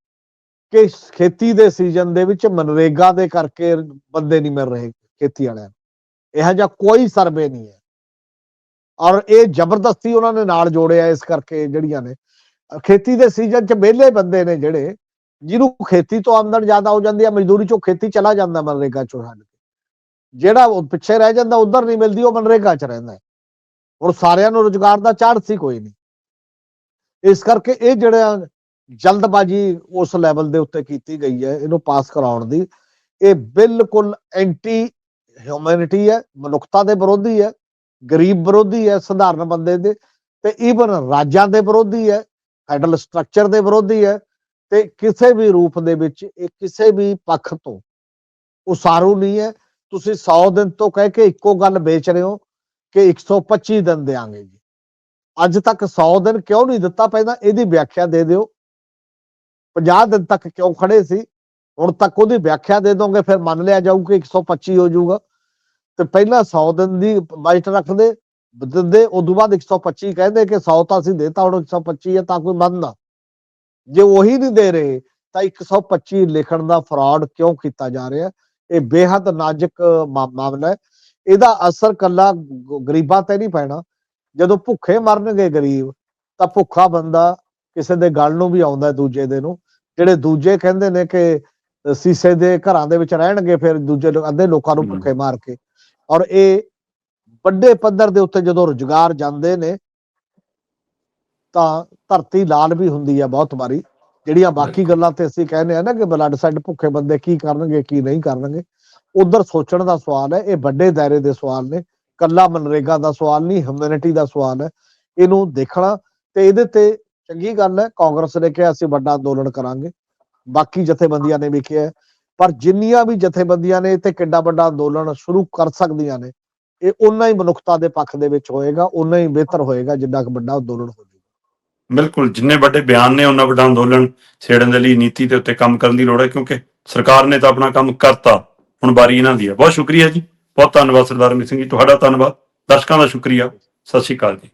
ਕਿ ਖੇਤੀ ਦੇ ਸੀਜ਼ਨ ਦੇ ਵਿੱਚ ਮਨਰੇਗਾ ਦੇ ਕਰਕੇ ਬੰਦੇ ਨਹੀਂ ਮਿਲ ਰਹੇ ਖੇਤੀ ਵਾਲਿਆਂ ਨੂੰ। ਇਹੋ ਜਿਹਾ ਕੋਈ ਸਰਵੇ ਨਹੀਂ ਹੈ। ਔਰ ਇਹ ਜ਼ਬਰਦਸਤੀ ਉਹਨਾਂ ਨੇ ਨਾਲ ਜੋੜਿਆ ਇਸ ਕਰਕੇ ਜਿਹੜੀਆਂ ਨੇ। ਖੇਤੀ ਦੇ ਸੀਜ਼ਨ 'ਚ ਵਿਹਲੇ ਬੰਦੇ ਨੇ ਜਿਹੜੇ, ਜਿਹਨੂੰ ਖੇਤੀ ਤੋਂ ਆਮਦਨ ਜ਼ਿਆਦਾ ਹੋ ਜਾਂਦੀ ਹੈ ਮਜ਼ਦੂਰੀ 'ਚੋਂ ਖੇਤੀ ਚਲਾ ਜਾਂਦਾ ਮਨਰੇਗਾ 'ਚੋਂ ਹਟ ਜਿਹੜਾ ਉਹ ਪਿੱਛੇ ਰਹਿ ਜਾਂਦਾ, ਉਧਰ ਨਹੀਂ ਮਿਲਦੀ, ਉਹ ਮਨਰੇਗਾ 'ਚ ਰਹਿੰਦਾ। ਹੈ। ਹੁਣ ਸਾਰਿਆਂ ਨੂੰ ਰੁਜ਼ਗਾਰ ਦਾ ਚਾੜ ਸੀ ਕੋਈ ਨਹੀਂ। ਇਸ ਕਰਕੇ ਇਹ ਜਿਹੜਾ ਜਲਦਬਾਜ਼ੀ ਉਸ ਲੈਵਲ ਦੇ ਉੱਤੇ ਕੀਤੀ ਗਈ ਹੈ, ਇਹਨੂੰ ਪਾਸ ਕਰਾਉਣ ਦੀ। ਇਹ ਬਿਲਕੁਲ ਐਂਟੀ ਹਿਊਮੈਨਿਟੀ ਹੈ, ਮਨੁੱਖਤਾ ਦੇ ਵਿਰੋਧੀ ਹੈ। ਗਰੀਬ ਵਿਰੋਧੀ ਹੈ, ਸਧਾਰਨ ਬੰਦੇ ਦੇ ਤੇ ਈਵਨ ਰਾਜਾਂ ਦੇ ਵਿਰੋਧੀ ਹੈ ਫੈਡਰਲ ਸਟਰਕਚਰ ਦੇ ਵਿਰੋਧੀ ਹੈ ਤੇ ਕਿਸੇ ਵੀ ਰੂਪ ਦੇ ਵਿੱਚ ਇਹ ਕਿਸੇ ਵੀ ਪੱਖ ਤੋਂ ਉਸਾਰੂ ਨਹੀਂ ਹੈ। ਤੁਸੀਂ 100 ਦਿਨ ਤੋਂ ਕਹਿ ਕੇ ਇੱਕੋ ਗੱਲ ਵੇਚ ਰਹੇ ਹੋ ਕਿ 125 ਦਿਨ ਦੇਾਂਗੇ ਜੀ। ਅੱਜ ਤੱਕ 100 ਦਿਨ ਕਿਉਂ ਨਹੀਂ ਦਿੱਤਾ? ਪਹਿਲਾਂ ਇਹਦੀ ਵਿਆਖਿਆ ਦੇ ਦਿਓ। 50 ਦਿਨ ਤੱਕ ਕਿਉਂ ਖੜੇ ਸੀ? ਹੁਣ ਤੱਕ ਉਹਦੀ ਵਿਆਖਿਆ ਦੇ ਦੋਗੇ, ਫਿਰ ਮੰਨ ਲਿਆ ਜਾਊ ਕਿ 125 ਹੋ ਜਾਊਗਾ। ਤੇ ਪਹਿਲਾਂ 100 ਦਿਨ ਦੀ ਬਜਟ ਰੱਖਦੇ ਦਿੰਦੇ ਉਦੋਂ ਬਾਅਦ 125 ਕਹਿੰਦੇ ਕਿ 100 ਤਾਂ ਅਸੀਂ ਦੇਤਾ ਹੁਣ 125 ਹੈ ਤਾਂ ਕੋਈ ਮੰਨਦਾ ਜੇ ਉਹੀ ਨਹੀਂ ਦੇ ਰਹੇ ਤਾਂ 125 ਲਿਖਣ ਦਾ ਫਰਾਡ ਕਿਉਂ ਕੀਤਾ ਜਾ ਰਿਹਾ? ਇਹ ਬੇਹੱਦ ਨਾਜ਼ੁਕ ਮਾਮਲਾ ਹੈ। ਇਹਦਾ ਅਸਰ ਕੱਲਾ ਗਰੀਬਾਂ ਤੇ ਨਹੀਂ ਪੈਣਾ। ਜਦੋਂ ਭੁੱਖੇ ਮਰਨਗੇ ਗਰੀਬ ਤਾਂ ਭੁੱਖਾ ਬੰਦਾ ਕਿਸੇ ਦੇ ਗਲ ਨੂੰ ਵੀ ਆਉਂਦਾ ਦੂਜੇ ਦੇ ਨੂੰ। ਜਿਹੜੇ ਦੂਜੇ ਕਹਿੰਦੇ ਨੇ ਕਿ ਸੀਸੇ ਦੇ ਘਰਾਂ ਦੇ ਵਿੱਚ ਰਹਿਣਗੇ ਫਿਰ ਦੂਜੇ ਅੱਧੇ ਲੋਕਾਂ ਨੂੰ। ਭੁੱਖੇ ਮਾਰ ਕੇ। ਔਰ ਇਹ ਵੱਡੇ ਪੱਧਰ ਦੇ ਉੱਤੇ ਜਦੋਂ ਰੁਜ਼ਗਾਰ ਜਾਂਦੇ ਨੇ ਤਾਂ ਧਰਤੀ ਲਾਲ ਵੀ ਹੁੰਦੀ ਆ ਬਹੁਤ ਵਾਰੀ। ਜਿਹੜੀਆਂ ਬਾਕੀ ਗੱਲਾਂ ਤੇ ਅਸੀਂ ਕਹਿੰਦੇ ਆ ਨਾ ਕਿ ਬਲੱਡ ਸੈੱਡ ਭੁੱਖੇ ਬੰਦੇ ਕੀ ਕਰਨਗੇ ਕੀ ਨਹੀਂ ਕਰਨਗੇ ਉਧਰ ਸੋਚਣ ਦਾ ਸਵਾਲ ਹੈ ਇਹ ਵੱਡੇ ਦਾਇਰੇ ਦੇ ਸਵਾਲ ਨੇ ਕੱਲਾ ਮਨਰੇਗਾ ਦਾ ਸਵਾਲ ਨਹੀਂ ਹਿਊਮੈਨਿਟੀ ਦਾ ਸਵਾਲ ਹੈ। ਇਹਨੂੰ ਦੇਖਣਾ ਤੇ ਇਹਦੇ ਤੇ ਚੰਗੀ ਗੱਲ ਹੈ ਕਾਂਗਰਸ ਨੇ ਕਿਹਾ ਅਸੀਂ ਵੱਡਾ ਅੰਦੋਲਨ ਕਰਾਂਗੇ। ਬਾਕੀ ਜਥੇਬੰਦੀਆਂ ਨੇ ਵੀ ਕਿਹਾ ਹੈ। ਪਰ ਜਿੰਨੀਆਂ ਵੀ ਜਥੇਬੰਦੀਆਂ ਨੇ ਇੱਥੇ ਕਿੱਡਾ ਵੱਡਾ ਅੰਦੋਲਨ ਸ਼ੁਰੂ ਕਰ ਸਕਦੀਆਂ ਨੇ, ਇਹ ਉਨਾ ਹੀ ਮਨੁੱਖਤਾ ਦੇ ਪੱਖ ਦੇ ਵਿੱਚ ਹੋਏਗਾ ਉਨਾ ਹੀ ਬਿਹਤਰ ਹੋਏਗਾ ਜਿੰਨਾ ਕੁ ਵੱਡਾ ਅੰਦੋਲਨ ਹੋ ਜਾਊਗਾ। ਬਿਲਕੁਲ, ਜਿੰਨੇ ਵੱਡੇ ਬਿਆਨ ਨੇ ਉਹਨਾਂ ਵੱਡਾ ਅੰਦੋਲਨ ਛੇੜਨ ਦੇ ਲਈ ਨੀਤੀ ਦੇ ਉੱਤੇ ਕੰਮ ਕਰਨ ਦੀ ਲੋੜ ਹੈ, ਕਿਉਂਕਿ ਸਰਕਾਰ ਨੇ ਤਾਂ ਆਪਣਾ ਕੰਮ ਕਰਤਾ, ਹੁਣ ਵਾਰੀ ਇਹਨਾਂ ਦੀ ਹੈ। ਬਹੁਤ ਸ਼ੁਕਰੀਆ ਜੀ, ਬਹੁਤ ਧੰਨਵਾਦ ਸਰਦਾਰ ਅਮਿਤ ਸਿੰਘ ਜੀ, ਤੁਹਾਡਾ ਧੰਨਵਾਦ। ਦਰਸ਼ਕਾਂ ਦਾ ਸ਼ੁਕਰੀਆ। ਸਤਿ ਸ਼੍ਰੀ ਅਕਾਲ ਜੀ।